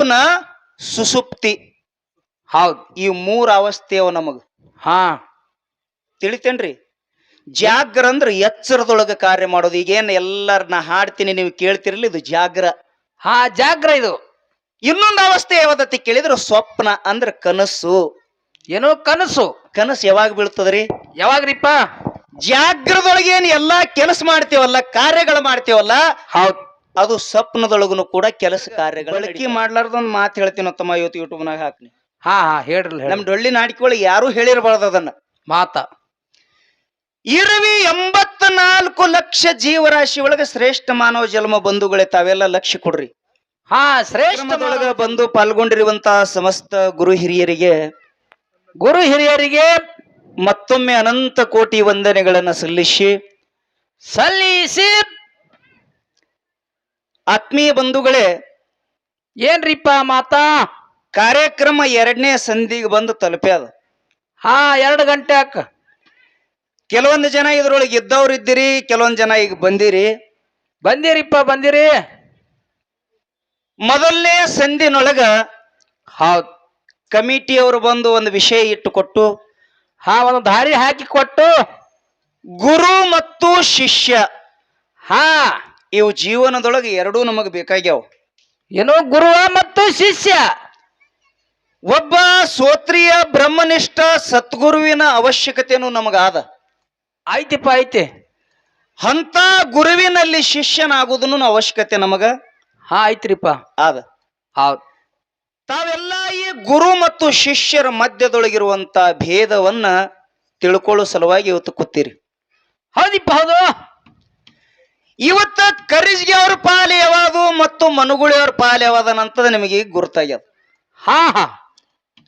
ಸ್ವಪ್ನ ಸುಸುಪ್ತಿ. ಹೌದು. ಈ ಮೂರ್ ಅವಸ್ಥೆ ಅವ ನಮಗ್. ಹಾ. ತಿಳಿತೇನ್ರಿ? ಜಾಗ್ರ ಅಂದ್ರ ಎಚ್ಚರದೊಳಗ ಕಾರ್ಯ ಮಾಡೋದು. ಈಗೇನ್ ಎಲ್ಲಾರ ನಾ ಹಾಡ್ತೀನಿ ನೀವು ಕೇಳ್ತಿರಲಿ ಇದು ಜಾಗ್ರ. ಹಾ ಜಾಗ್ರ ಇದು. ಇನ್ನೊಂದು ಅವಸ್ಥೆ ಯಾವ್ದತಿ ಕೇಳಿದ್ರ ಸ್ವಪ್ನ ಅಂದ್ರ ಕನಸು. ಏನೋ ಕನಸು. ಕನಸು ಯಾವಾಗ ಬೀಳ್ತದ್ರಿ? ಯಾವಾಗ್ರಿಪ್ಪ? ಜಾಗ್ರದೊಳಗೆ ಏನು ಎಲ್ಲಾ ಕೆಲಸ ಮಾಡ್ತೀವಲ್ಲ ಕಾರ್ಯಗಳು ಮಾಡ್ತೀವಲ್ಲ ಹೌದ್. ಅದು ಸ್ವಪ್ನದೊಳಗೂ ಕೂಡ ಕೆಲಸ ಕಾರ್ಯಗಳು ಬಳಕೆ ಮಾಡ್ಲಾರ್ದೊಂದು ಮಾತು ಹೇಳ್ತೀನಿ ತಮ್ಮ ಇವತ್ತು ಯೂಟ್ಯೂಬ್ನಾಗ ಹಾಕ್ನಿ. ಹಾ ಹಾ ಹೇಳ್ರಿ ನಮ್ ಡೊಳ್ಳಿ ನಾಟಿಕೊಳಗೆ ಯಾರು ಹೇಳಿರಬಾರ್ದು ಅದನ್ನ. ಮಾತ. ಇರವಿ ಎಂಬತ್ನಾಲ್ಕು ಲಕ್ಷ ಜೀವರಾಶಿ ಒಳಗ ಶ್ರೇಷ್ಠ ಮಾನವ ಜನ್ಮ ಬಂಧುಗಳೇ ತಾವೆಲ್ಲ ಲಕ್ಷ್ಯ ಕೊಡ್ರಿ. ಹಾ ಶ್ರೇಷ್ಠ ಶ್ರೇಷ್ಠದೊಳಗ ಬಂದು ಪಾಲ್ಗೊಂಡಿರುವಂತಹ ಸಮಸ್ತ ಗುರು ಹಿರಿಯರಿಗೆ ಗುರು ಹಿರಿಯರಿಗೆ ಮತ್ತೊಮ್ಮೆ ಅನಂತ ಕೋಟಿ ವಂದನೆಗಳನ್ನ ಸಲ್ಲಿಸಿ ಸಲ್ಲಿಸಿ ಆತ್ಮೀಯ ಬಂಧುಗಳೇ ಏನ್ರಿಪ್ಪ ಮಾತಾ? ಕಾರ್ಯಕ್ರಮ ಎರಡನೇ ಸಂಧಿಗೆ ಬಂದು ತಲುಪ್ಯಾದ ಹಾ ಎರಡು ಗಂಟೆ ಅಕ್ಕ ಕೆಲವೊಂದು ಜನ ಇದ್ರೊಳಗೆ ಇದ್ದವ್ರು ಇದ್ದೀರಿ ಕೆಲವೊಂದು ಜನ ಈಗ ಬಂದಿರಿ. ಬಂದಿರಿಪ್ಪ ಬಂದಿರಿ. ಮೊದಲನೇ ಸಂಧಿನೊಳಗ ಹೌದ್. ಕಮಿಟಿಯವರು ಬಂದು ಒಂದು ವಿಷಯ ಇಟ್ಟುಕೊಟ್ಟು ಹಾ ಒಂದು ದಾರಿ ಹಾಕಿ ಕೊಟ್ಟು ಗುರು ಮತ್ತು ಶಿಷ್ಯ. ಹಾ. ಇವು ಜೀವನದೊಳಗೆ ಎರಡೂ ನಮಗೆ ಬೇಕಾಗ್ಯಾವ. ಏನೋ ಗುರುವ ಮತ್ತು ಶಿಷ್ಯ. ಒಬ್ಬ ಸೋತ್ರಿಯ ಬ್ರಹ್ಮನಿಷ್ಠ ಸತ್ಗುರುವಿನ ಅವಶ್ಯಕತೆನೂ ನಮಗಾದ. ಆಯ್ತಿಪ್ಪ ಐತಿ ಅಂತ ಗುರುವಿನಲ್ಲಿ ಶಿಷ್ಯನಾಗುವುದನ್ನು ಅವಶ್ಯಕತೆ ನಮಗ? ಹಾ ಆಯ್ತ್ರಿಪ್ಪ. ಆದ. ಹೌದ್. ತಾವೆಲ್ಲ ಈ ಗುರು ಮತ್ತು ಶಿಷ್ಯರ ಮಧ್ಯದೊಳಗಿರುವಂತ ಭೇದವನ್ನ ತಿಳ್ಕೊಳ್ಳೋ ಸಲುವಾಗಿ ಇವತ್ತು ಕೂತೀರಿ. ಹೌದಿಪ್ಪ ಹೌದು. ಇವತ್ತ ಕರಿಜ್ಗೆ ಅವ್ರ ಪಾಲು ಯಾವುದು ಮತ್ತು ಮನುಗುಳಿಯವ್ರ ಪಾಲು ಯಾವದನಂತದ ನಿಮಗೆ ಗುರ್ತಾಗ್ಯದ. ಹಾ ಹಾ.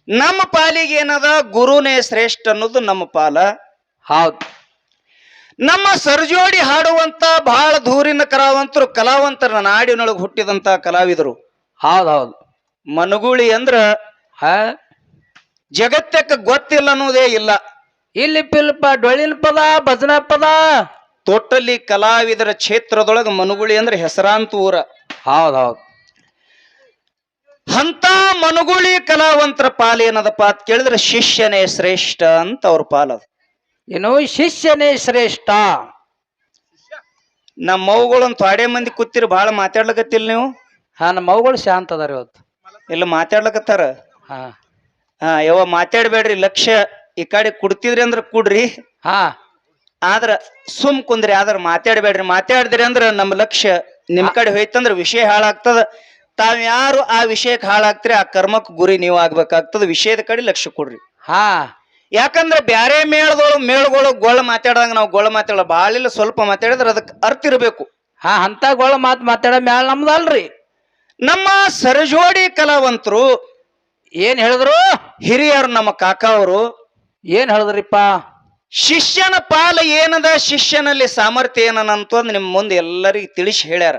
ನಮ್ಮ ಪಾಲಿಗೆ ಏನದ? ಗುರುನೇ ಶ್ರೇಷ್ಠ ಅನ್ನೋದು ನಮ್ಮ ಪಾಲ. ಹೌದು. ನಮ್ಮ ಸರ್ಜೋಡಿ ಹಾಡುವಂತ ಬಹಳ ದೂರಿನ ಕಲಾವಂತರು ಕಲಾವಂತರ ನಾಡಿನೊಳಗೆ ಹುಟ್ಟಿದಂತ ಕಲಾವಿದರು. ಹೌದೌದು. ಮನುಗುಳಿ ಅಂದ್ರ ಹ. ಜಗತ್ತಕ್ಕೆ ಗೊತ್ತಿಲ್ಲ ಅನ್ನೋದೇ ಇಲ್ಲ. ಇಲ್ಲಿ ಪಿಲ್ಪ ಡೊಳ್ಳಿನ ಪದ ಭಜನಾ ಪದ ಟೋಟಲಿ ಕಲಾವಿದರ ಕ್ಷೇತ್ರದೊಳಗೆ ಮನುಗುಳಿ ಅಂದ್ರೆ ಹೆಸರಾಂತ ಊರ. ಹೌದ್ ಹೌದ್. ಅಂತ ಮನುಗುಳಿ ಕಲಾವಂತರ ಪಾಲ ಏನದಪ್ಪ ಅಂತ ಕೇಳಿದ್ರೆ ಶಿಷ್ಯನೇ ಶ್ರೇಷ್ಠ ಅಂತ ಅವ್ರ ಪಾಲದು ಏನು ಶಿಷ್ಯನೇ ಶ್ರೇಷ್ಠ. ನಮ್ಮ ಮವುಗಳೊಂದು ತೊಡೆ ಮಂದಿ ಕೂತಿರಿ ಬಹಳ ಮಾತಾಡ್ಲಕತ್ತಿಲ್ಲ ನೀವು? ಹಾ ನಮ್ಮ ಮಗಳು ಶಾಂತ ಅದಾರ ಇವತ್ತು. ಇಲ್ಲ ಮಾತಾಡ್ಲಕತ್ತಾರ? ಹಾ. ಹಾ ಯಾವ ಮಾತಾಡ್ಬೇಡ್ರಿ ಲಕ್ಷ್ಯ ಈ ಕಡೆ ಕುಡ್ತಿದ್ರಿ ಅಂದ್ರೆ ಕುಡ್ರಿ. ಹಾ. ಆದ್ರ ಸುಮ್ ಕುಂದ್ರಿ ಆದ್ರ ಮಾತಾಡ್ಬೇಡ್ರಿ. ಮಾತಾಡಿದ್ರಿ ಅಂದ್ರ ನಮ್ಮ ಲಕ್ಷ್ಯ ನಿಮ್ ಕಡೆ ಹೋಯ್ತಂದ್ರ ವಿಷಯ ಹಾಳಾಗ್ತದ. ತಾವ್ಯಾರು ಆ ವಿಷಯಕ್ಕೆ ಹಾಳಾಗ್ತೀರಿ ಆ ಕರ್ಮಕ್ ಗುರಿ ನೀವು ಆಗ್ಬೇಕಾಗ್ತದ. ವಿಷಯದ ಕಡೆ ಲಕ್ಷ್ಯ ಕೊಡ್ರಿ. ಹಾ. ಯಾಕಂದ್ರ ಬ್ಯಾರೆ ಮೇಳದೊಳಗ ಮೇಳಗಳು ಗೊಳ ಮಾತಾಡ್ದಂಗ ನಾವು ಗೊಳ ಮಾತಾಡೋ ಬಾಳಿಲ್ಲ ಸ್ವಲ್ಪ ಮಾತಾಡಿದ್ರ ಅದಕ್ಕೆ ಅರ್ಥ ಇರಬೇಕು. ಹಾ ಅಂತ ಗೋಳ ಮಾತ್ ಮಾತಾಡ ಮ್ಯಾಲ ನಮ್ದಲ್ರಿ. ನಮ್ಮ ಸರಜೋಡಿ ಕಲಾವಂತರು ಏನ್ ಹೇಳಿದ್ರು? ಹಿರಿಯರು ನಮ್ಮ ಕಾಕಾ ಅವರು ಏನ್ ಹೇಳಿದ್ರಿಪ್ಪ? ಶಿಷ್ಯನ ಪಾಲ ಏನದ? ಶಿಷ್ಯನಲ್ಲಿ ಸಾಮರ್ಥ್ಯ ಏನಂತ ನಿಮ್ ಮುಂದೆ ಎಲ್ಲರಿಗೂ ತಿಳಿಸಿ ಹೇಳ್ಯಾರ.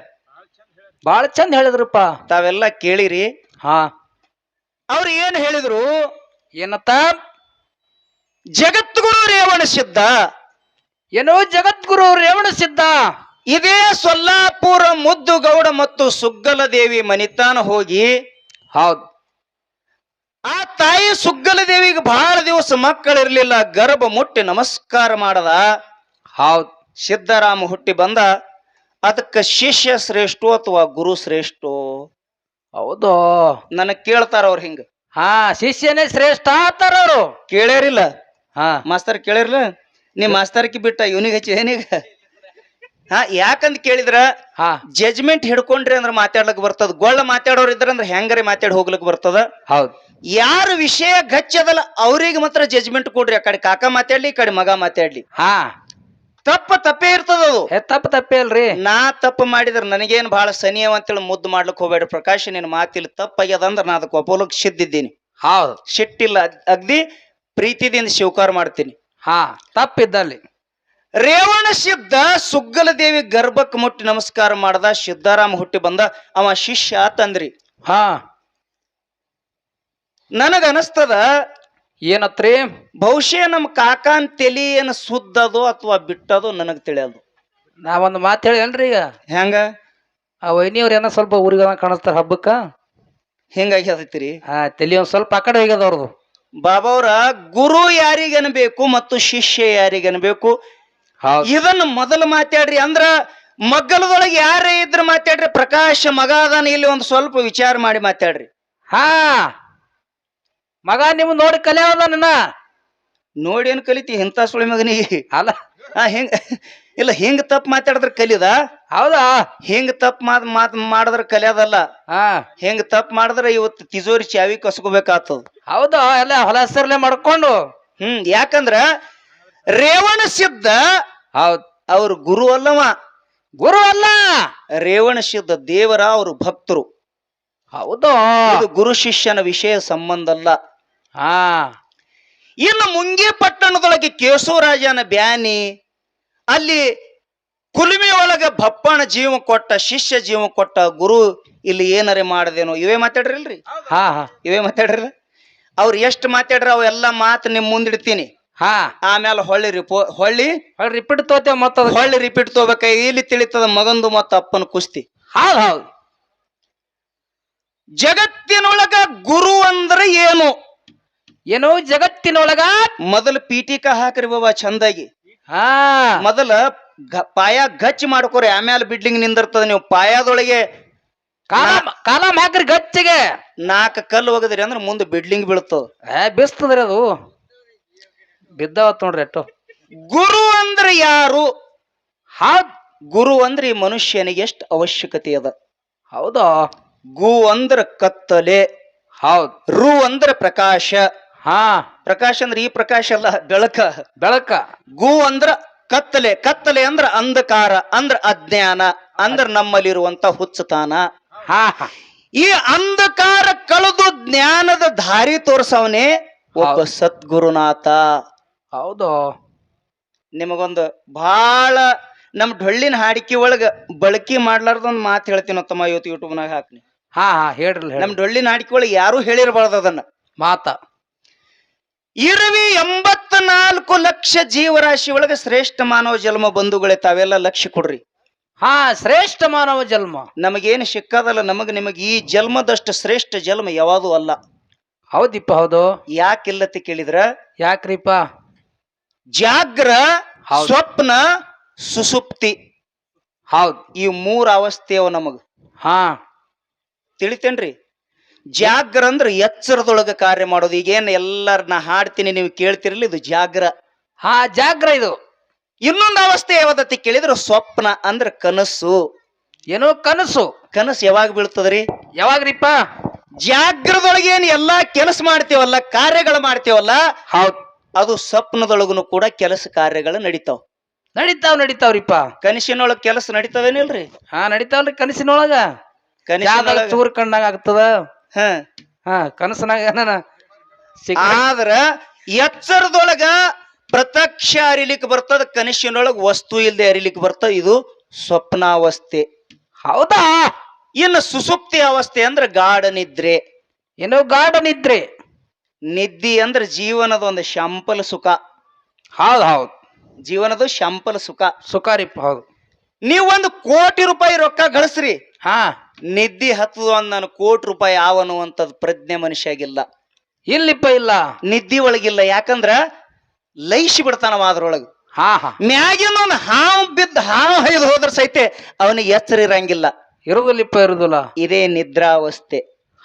ಬಾಳ ಚಂದ ಹೇಳಿದ್ರಪ್ಪ. ತಾವೆಲ್ಲ ಕೇಳಿರಿ. ಹಾ. ಅವ್ರು ಏನ್ ಹೇಳಿದ್ರು? ಏನತ್ತ? ಜಗದ್ಗುರು ರೇವಣ ಸಿದ್ಧ ಏನೋ ಜಗದ್ಗುರು ರೇವಣ ಸಿದ್ಧ ಇದೇ ಸೊಲ್ಲಾಪುರ ಮುದ್ದುಗೌಡ ಮತ್ತು ಸುಗ್ಗಲ ದೇವಿ ಮನಿತಾನ ಹೋಗಿ ಹೌದ್. ಆ ತಾಯಿ ಸುಗ್ಗಲ ದೇವಿಗೆ ಬಹಳ ದಿವಸ ಮಕ್ಕಳಿರ್ಲಿಲ್ಲ ಗರ್ಭ ಮುಟ್ಟಿ ನಮಸ್ಕಾರ ಮಾಡದ. ಹೌದ್. ಸಿದ್ದರಾಮ ಹುಟ್ಟಿ ಬಂದ. ಅದಕ್ಕೆ ಶಿಷ್ಯ ಶ್ರೇಷ್ಠೋ ಅಥವಾ ಗುರು ಶ್ರೇಷ್ಠೋ? ಹೌದು. ನನಗ್ ಕೇಳ್ತಾರ ಅವ್ರು ಹಿಂಗ. ಹಾ ಶಿಷ್ಯನೇ ಶ್ರೇಷ್ಠ ಆತಾರ ಅವರು. ಕೇಳ್ಯಾರಿಲ್ಲ? ಹಾ. ಮಾಸ್ತರ್ ಕೇಳಿರ್ಲ ನೀ ಮಾಸ್ತರ್ಕಿ ಬಿಟ್ಟ ಇವನಿಗೆ ಹಚ್ಚಿ ಏನೀಗ? ಹಾ ಯಾಕಂದ್ ಕೇಳಿದ್ರ? ಹಾ. ಜಜ್ಮೆಂಟ್ ಹಿಡ್ಕೊಂಡ್ರಿ ಅಂದ್ರ ಮಾತಾಡ್ಲಕ್ ಬರ್ತದ. ಗೊಳ್ಳ ಮಾತಾಡೋರ್ ಇದ್ರ ಅಂದ್ರೆ ಹೆಂಗರೆ ಮಾತಾಡಿ ಹೋಗ್ಲಿಕ್ ಬರ್ತದ? ಹೌದ್. ಯಾರ ವಿಷಯ ಗಚ್ಚದಲ್ಲ ಅವ್ರಿಗೆ ಮಾತ್ರ ಜಜ್ಮೆಂಟ್ ಕೊಡ್ರಿ ಆ ಕಡೆ ಕಾಕ ಮಾತಾಡ್ಲಿ ಈ ಕಡೆ ಮಗ ಮಾತಾಡ್ಲಿ. ಹಾ. ತಪ್ಪ ತಪ್ಪೇ ಇರ್ತದ ಅದು. ಹೇ ತಪ್ಪ ತಪ್ಪೇ ಅಲ್ರಿ. ನಾ ತಪ್ಪು ಮಾಡಿದ್ರೆ ನನಗೇನು ಬಹಳ ಸನಿಯವ ಅಂತೇಳಿ ಮುದ್ದು ಮಾಡ್ಲಿಕ್ಕೆ ಹೋಗ್ಬೇಡ ಪ್ರಕಾಶ್ ನಿನ್ ಮಾತಿಲ್ಲ ತಪ್ಪಾಗ್ಯದ ಅಂದ್ರೆ ನಾ ಅದಕ್ಕೆ ಒಪ್ಪೋಲಕ್ ಸಿದ್ದಿದ್ದೀನಿ. ಹೌದ್. ಸಿಟ್ಟಿಲ್ಲ ಅಗ್ದಿ ಪ್ರೀತಿದಿಂದ ಸ್ವೀಕಾರ ಮಾಡ್ತೀನಿ. ಹಾ ತಪ್ಪಿದ್ದಲ್ಲಿ. ರೇವಣ ಸಿದ್ಧ ಸುಗ್ಗಲ ದೇವಿ ಗರ್ಭಕ್ಕೆ ಮುಟ್ಟಿ ನಮಸ್ಕಾರ ಮಾಡ್ದ ಸಿದ್ದಾರಾಮ ಹುಟ್ಟಿ ಬಂದ ಅವ ಶಿಷ್ಯ ತಂದ್ರಿ. ಹಾ. ನನಗ ಅನಸ್ತದ ಏನತ್ರಿ ಬಹುಶಃ ನಮ್ಮ ಕಾಕಾನ್ ತೆಲಿ ಏನು ಸುದ್ದದು ಅಥವಾ ಬಿಟ್ಟದು ನನಗೆ ತಿಳಿಯೋದು. ನಾವೊಂದು ಮಾತು ಹೇಳಿ ಈಗ? ಹೆಂಗ? ಆ ವೈನಿಯವ್ರು ಏನೋ ಸ್ವಲ್ಪ ಊರಿಗೆ ಕಾಣಿಸ್ತಾರ ಹಬ್ಬಕ್ಕ? ಹಿಂಗಾಗ್ಯದೈತಿರಿ ಹಾ ತಲೆ ಒಂದ್ ಸ್ವಲ್ಪ ಆ ಕಡೆ ಹೋಗ್ಯದ ಅವ್ರದು. ಬಾಬಾವ್ರ ಗುರು ಯಾರಿಗನ್ಬೇಕು ಮತ್ತು ಶಿಷ್ಯ ಯಾರಿಗನ್ಬೇಕು? ಹೌದು. ಇದನ್ನ ಮೊದಲು ಮಾತಾಡ್ರಿ ಅಂದ್ರ ಮಗ್ಗಲದೊಳಗೆ ಯಾರೇ ಇದ್ರ ಮಾತಾಡ್ರಿ ಪ್ರಕಾಶ ಮಗ ಅದಾನ ಇಲ್ಲಿ ಒಂದು ಸ್ವಲ್ಪ ವಿಚಾರ ಮಾಡಿ ಮಾತಾಡ್ರಿ. ಹಾ. ಮಗ ನಿಮ್ ನೋಡಿ ಕಲಿಯೋದ ನನ್ನ? ನೋಡಿ ಏನ್ ಕಲಿತಿ ಇಂಥ ಸುಳಿ ಮಗನಿಗೆ? ಅಲ್ಲ. ಆ ಹಿಂಗ ಇಲ್ಲ ಹಿಂಗ ತಪ್ಪು ಮಾತಾಡದ್ರ ಕಲಿಯದ ಹೌದಾ? ಹಿಂಗ ತಪ್ಪು ಮಾತ್ ಮಾತ್ ಮಾಡಿದ್ರ ಕಲಿಯೋದಲ್ಲ? ಹಾ. ಹಿಂಗ ತಪ್ಪು ಮಾಡಿದ್ರೆ ಇವತ್ತು ತಿಜೋರಿ ಚಾವಿ ಕಸ್ಕೋಬೇಕಾಗ್ತದ? ಹೌದಾ? ಎಲ್ಲ ಹೊಲಸರ್ಲೆ ಮಾಡ್ಕೊಂಡು? ಹ್ಮ್ ಯಾಕಂದ್ರ ರೇವಣ ಸಿದ್ಧ ಹೌದ್. ಅವ್ರ ಗುರು ಅಲ್ಲವ. ಗುರು ಅಲ್ಲ? ರೇವಣ ಸಿದ್ಧ ದೇವರ ಅವ್ರ ಭಕ್ತರು. ಹೌದಾ? ಇದು ಗುರು ಶಿಷ್ಯನ ವಿಷಯ ಸಂಬಂಧ ಅಲ್ಲ. ಹಾ. ಇನ್ನು ಮುಂಗೇ ಪಟ್ಟಣದೊಳಗೆ ಕೇಶವರಾಜನ ಬ್ಯಾನಿ ಅಲ್ಲಿ ಕುಲುಮೆ ಒಳಗೆ ಬಪ್ಪನ ಜೀವ ಕೊಟ್ಟ ಶಿಷ್ಯ ಜೀವ ಕೊಟ್ಟ ಗುರು ಇಲ್ಲಿ ಏನರೆ ಮಾಡದೇನೋ ಇವೇ ಮಾತಾಡ್ರಿಲ್ರಿ? ಹಾ ಹಾ. ಇವೇ ಮಾತಾಡ್ರಲ್ಲ? ಅವ್ರು ಎಷ್ಟು ಮಾತಾಡ್ರ ಅವೆಲ್ಲ ಮಾತು ನಿಮ್ ಮುಂದಿಡ್ತೀನಿ ಹಾ. ಆಮೇಲೆ ಹೊಳ್ಳಿ ರಿಪೋ ಹೊಳ್ಳಿ ರಿಪೀಟ್ ತೋತೇವ ಮತ್ತ ಹೊಳ್ಳಿ ರಿಪೀಟ್ ತಗೋಬೇಕ ಇಲ್ಲಿ ತಿಳಿತದ ಮಗಂದು ಮತ್ತು ಅಪ್ಪನ ಕುಸ್ತಿ. ಹೌದು ಹೌದು. ಜಗತ್ತಿನೊಳಗ ಗುರು ಅಂದ್ರೆ ಏನು? ಏನು ಜಗತ್ತಿನೊಳಗ ಮೊದಲು ಪೀಠಿಕ ಹಾಕ್ರಿ ಬಾಬಾ ಚಂದಾಗಿ. ಹಾ. ಮೊದಲ ಗ- ಪಾಯ ಗಚ್ಚಿ ಮಾಡ್ಕೋರಿ ಆಮೇಲೆ ಬಿಡ್ಲಿಂಗ್ ನಿಂದಿರ್ತದ ನೀವು ಪಾಯದೊಳಗೆ ಕಾಲಂ ಕಾಲಂ ಹಾಕ್ರಿ ಗಚ್ಚಿಗೆ. ನಾಲ್ಕು ಕಲ್ಲು ಒಗದ್ರಿ ಅಂದ್ರೆ ಮುಂದೆ ಬಿಡ್ಲಿಂಗ್ ಬೀಳ್ತದ. ಏ ಬಿಸ್ತದ್ರಿ ಅದು. ಬಿದ್ದಾವತ್ ನೋಡ್ರಿ ಅಟ್ಟು ಗುರು ಅಂದ್ರೆ ಯಾರು? ಹಾ ಗುರು ಅಂದ್ರೆ ಈ ಮನುಷ್ಯನಿಗೆ ಎಷ್ಟು ಅವಶ್ಯಕತೆ ಅದ. ಹೌದಾ? ಗು ಅಂದ್ರ ಕತ್ತಲೆ. ಹೌದ್. ರು ಅಂದ್ರ ಪ್ರಕಾಶ. ಹಾ. ಪ್ರಕಾಶ ಅಂದ್ರೆ ಈ ಪ್ರಕಾಶ ಅಲ್ಲ ಬೆಳಕ ಬೆಳಕ ಗು ಅಂದ್ರ ಕತ್ತಲೆ ಕತ್ತಲೆ ಅಂದ್ರ ಅಂಧಕಾರ ಅಂದ್ರ ಅಜ್ಞಾನ ಅಂದ್ರ ನಮ್ಮಲ್ಲಿರುವಂತ ಹುಚ್ಚತಾನ. ಹಾ. ಹಾ ಈ ಅಂಧಕಾರ ಕಳೆದು ಜ್ಞಾನದ ದಾರಿ ತೋರ್ಸವನೇ ಒಬ್ಬ. ಸದ್ಗುರುನಾಥ. ಹೌದು. ನಿಮಗೊಂದು ಬಹಳ ನಮ್ ಡೊಳ್ಳಿನ ಹಾಡಿಕೆ ಒಳಗ ಬಳಕೆ ಮಾಡ್ಲಾರ್ದೊಂದ್ ಮಾತು ಹೇಳ್ತೀನಿ ತಮ್ಮ ಇವತ್ತು ಯೂಟ್ಯೂಬ್ನಾಗ ಹಾಕ್ನಿ. ಹಾ ಹಾ ಹೇಳ್ರಿ. ನಮ್ ಡೊಳ್ಳಿನ ಹಾಡಿಕೆ ಒಳಗೆ ಯಾರು ಹೇಳಿರಬಾರ್ದು ಅದನ್ನ. ಮಾತ. ಇರವಿ ಎಂಬತ್ನಾಲ್ಕು ಲಕ್ಷ ಜೀವರಾಶಿ ಒಳಗೆ ಶ್ರೇಷ್ಠ ಮಾನವ ಜನ್ಮ ಬಂಧುಗಳೇ ತಾವೆಲ್ಲ ಲಕ್ಷ್ಯ ಕೊಡ್ರಿ. ಹಾ ಶ್ರೇಷ್ಠ ಮಾನವ ಜನ್ಮ. ನಮಗೇನು ಸಿಕ್ಕದಲ್ಲ ನಮಗ್ ನಿಮಗೆ ಈ ಜನ್ಮದಷ್ಟು ಶ್ರೇಷ್ಠ ಜನ್ಮ ಯಾವುದು ಅಲ್ಲ. ಹೌದಿಪ್ಪ ಹೌದು. ಯಾಕಿಲ್ಲತಿ ಕೇಳಿದ್ರ? ಯಾಕ್ರಿಪ್ಪ? ಜಾಗ್ರ ಹೌದು. ಸ್ವಪ್ನ ಸುಸುಪ್ತಿ. ಹೌದು. ಈ ಮೂರ್ ಅವಸ್ಥೆಯವ ನಮಗ. ಹಾ. ತಿಳಿತೇನ್ರಿ? ಜಾಗ್ರ ಅಂದ್ರೆ ಎಚ್ಚರದೊಳಗೆ ಕಾರ್ಯ ಮಾಡೋದು. ಈಗೇನು ಎಲ್ಲರನ್ನ ನಾ ಹಾಡ್ತೀನಿ ನೀವು ಕೇಳ್ತಿರಲಿ ಇದು ಜಾಗ್ರ. ಹಾ ಜಾಗ್ರ ಇದು. ಇನ್ನೊಂದು ಅವಸ್ಥೆ ಯಾವ್ದತಿ ಕೇಳಿದ್ರೆ ಸ್ವಪ್ನ ಅಂದ್ರೆ ಕನಸು. ಏನೋ ಕನಸು. ಕನಸು ಯಾವಾಗ ಬೀಳ್ತದ್ರಿ? ಯಾವಾಗ್ರಿಪ್ಪ? ಜಾಗ್ರದೊಳಗೆ ಏನು ಎಲ್ಲಾ ಕೆಲಸ ಮಾಡ್ತೇವಲ್ಲ ಕಾರ್ಯಗಳು ಮಾಡ್ತೀವಲ್ಲ ಹೌದ್. ಅದು ಸ್ವಪ್ನದೊಳಗೂ ಕೂಡ ಕೆಲಸ ಕಾರ್ಯಗಳು ನಡೀತಾವ್. ನಡೀತಾವ್ ನಡೀತಾವ್ರಿಪ್ಪ. ಕನಸಿನೊಳಗ್ ಕೆಲಸ ನಡೀತಾವೇನಿಲ್ರಿ ಹಾ ನಡೀತಾವ್ರಿ ಕನಸಿನೊಳಗ. ಕನಸಿನೊಳಗೆ ಕನಸಿನೊಳಗ ಚೂರ್ ಕಂಡಂಗ ಆಗ್ತದ. ಹ. ಹಾ ಕನಸನಾಗ ಏನಾನ ಸಿಕ್ಕ ಆದ್ರ ಎಚ್ಚರದೊಳಗ ಪ್ರತ್ಯಕ್ಷ ಅರಿಲಿಕ್ಕೆ ಬರ್ತದ ಕನಸಿನೊಳಗ ವಸ್ತು ಇಲ್ಲದೆ ಅರಿಲಿಕ್ಕೆ ಬರ್ತದ ಇದು ಸ್ವಪ್ನಾವಸ್ಥೆ. ಹೌದಾ? ಇನ್ನು ಸುಸುಪ್ತಿ ಅವಸ್ಥೆ ಅಂದ್ರೆ ಗಾಢ ನಿದ್ರೆ. ಏನೋ ಗಾಢ ನಿದ್ರೆ. ನಿದ್ದಿ ಅಂದ್ರೆ ಜೀವನದ ಒಂದು ಶಂಪಲ ಸುಖ. ಹೌದು ಹೌದು. ಜೀವನದ ಶಂಪಲ ಸುಖ. ಸುಖಾರಿಪ್ಪ ಹೌದು. ನೀವು ಒಂದು ಕೋಟಿ ರೂಪಾಯಿ ರೊಕ್ಕ ಗಳಿಸ್ರಿ. ಹಾ. ನಿದ್ದಿ ಹತ್ತು ಒಂದು ನಾನು ಕೋಟಿ ರೂಪಾಯಿ ಆವನ್ನುವಂಥದ್ದು ಪ್ರಜ್ಞೆ ಮನುಷ್ಯಾಗಿಲ್ಲ. ಇಲ್ಲಿಪ್ಪ ಇಲ್ಲ? ನಿದ್ದಿ ಒಳಗಿಲ್ಲ. ಯಾಕಂದ್ರ ಲೈಸಿ ಬಿಡ್ತಾನವ ಅದ್ರೊಳಗ ಹಾ ಹಾ. ಮ್ಯಾಗಿನ ಹಾವು ಬಿದ್ದ ಹಾವು ಹೈದು ಹೋದ್ರ ಸಹಿತ ಅವನಿಗೆ ಎಚ್ಚರ ಇರಂಗಿಲ್ಲ ಇರುದಿಲ್ಲಿಪ್ಪ ಇರುದಿಲ್ಲ ಇದೇ ನಿದ್ರಾವಸ್ಥೆ.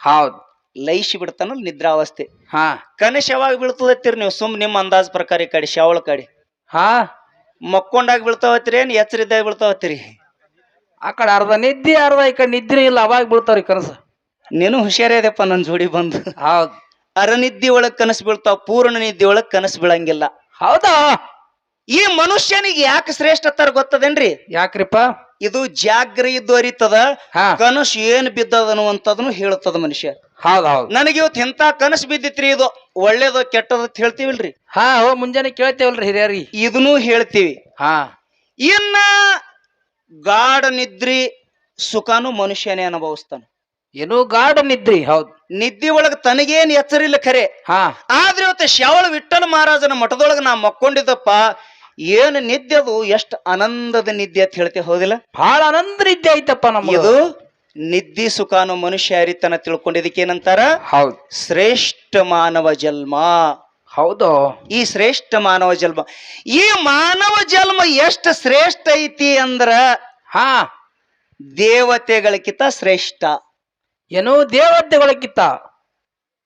ಹೌದ್. ಲೈಸಿ ಬಿಡ್ತಾನ ನಿದ್ರಾವಸ್ಥೆ. ಹಾ. ಕನಸು ಯಾವಾಗ ಬೀಳ್ತದತ್ತೀರಿ ನೀವು? ಸುಮ್ ನಿಮ್ಮ ಅಂದಾಜ್ ಪ್ರಕಾರ ಈ ಕಡೆ ಶಾವಳ ಕಡೆ. ಹಾ. ಮಕ್ಕೊಂಡಾಗ ಬೀಳ್ತಾವತ್ತೀರಿ ಏನ್? ಎಚ್ಚರಿದ್ದಾಗ ಬೀಳ್ತಾವತ್ತೀರಿ ಆ ಕಡೆ ಅರ್ಧ ನಿದ್ದೆ ಅರ್ಧ ಈ ಕಡೆ ನಿದ್ದೆ ಇಲ್ಲ ಅವಾಗ ಬೀಳ್ತಾವ್ರಿ ಕನಸು. ನೀನು ಹುಷಾರಿದೆಪ್ಪ ನನ್ನ ಜೋಡಿ ಬಂದು. ಹೌದು. ಅರನಿದ್ದಿ ಒಳಗ್ ಕನಸು ಬೀಳ್ತಾವ ಪೂರ್ಣ ನಿದ್ದೆ ಒಳಗ್ ಕನಸು ಬೀಳಂಗಿಲ್ಲ. ಹೌದಾ? ಈ ಮನುಷ್ಯನಿಗೆ ಯಾಕೆ ಶ್ರೇಷ್ಠ ತರ ಗೊತ್ತದೇನ್ರಿ? ಯಾಕ್ರಿಪ್ಪ? ಇದು ಜಾಗ್ರ ಇದ್ದು ಅರಿತದ ಹಾ. ಕನಸು ಏನ್ ಬಿದ್ದದ ಅನ್ನುವಂಥದನ್ನು ಹೇಳುತ್ತದ ಮನುಷ್ಯ. ಹೌದ್ ಹೌದ್. ನನಗೆ ಇವತ್ತು ಎಂತ ಕನಸು ಬಿದ್ದಿತ್ರಿ ಇದು? ಒಳ್ಳೇದು ಕೆಟ್ಟದ ಅಂತ ಹೇಳ್ತೀವಿಲ್ರಿ? ಹಾ ಹೋ ಮುಂಜಾನೆ ಕೇಳ್ತೇವಲ್ರಿ ಹಿರಿಯರಿ ಇದನ್ನೂ ಹೇಳ್ತೀವಿ. ಹಾ. ಇನ್ನ ಗಾಢ ನಿದ್ರಿ ಸುಖನು ಮನುಷ್ಯನೇ ಅನುಭವಿಸ್ತಾನ. ಏನೋ ಗಾಢ ನಿದ್ರಿ ಹೌದು. ನಿದ್ದಿ ಒಳಗ ತನಗೇನ್ ಎಚ್ಚರಿಲ್ಲ ಖರೆ. ಹಾ. ಆದ್ರೆ ಇವತ್ತು ಶ್ಯಾವಳ ವಿಠ್ಠಲ ಮಹಾರಾಜನ ಮಠದೊಳಗ ನಾ ಮಕ್ಕೊಂಡಿದ್ದಪ್ಪ ಏನು ನಿದ್ದೆ ಅದು ಎಷ್ಟು ಆನಂದದ ನಿದ್ದೆ ಅಂತ ಹೇಳ್ತೇವೆ ಹೌದಿಲ್ಲ? ಬಹಳ ಆನಂದ ನಿದ್ದೆ ಐತಪ್ಪ ನಮ್ಗೆ ಇದು ನಿದ್ದಿ ಸುಖಾನು ಮನುಷ್ಯ ಅರಿತನ ತಿಳ್ಕೊಂಡಿದ್ದಕ್ಕೆ ಏನಂತಾರ? ಹೌದು. ಶ್ರೇಷ್ಠ ಮಾನವ ಜನ್ಮ. ಹೌದು. ಈ ಶ್ರೇಷ್ಠ ಮಾನವ ಜನ್ಮ. ಈ ಮಾನವ ಜನ್ಮ ಎಷ್ಟು ಶ್ರೇಷ್ಠ ಐತಿ ಅಂದ್ರ ಹಾ. ದೇವತೆಗಳಕ್ಕಿಂತ ಶ್ರೇಷ್ಠ. ಏನು ದೇವತೆಗಳಕ್ಕಿಂತ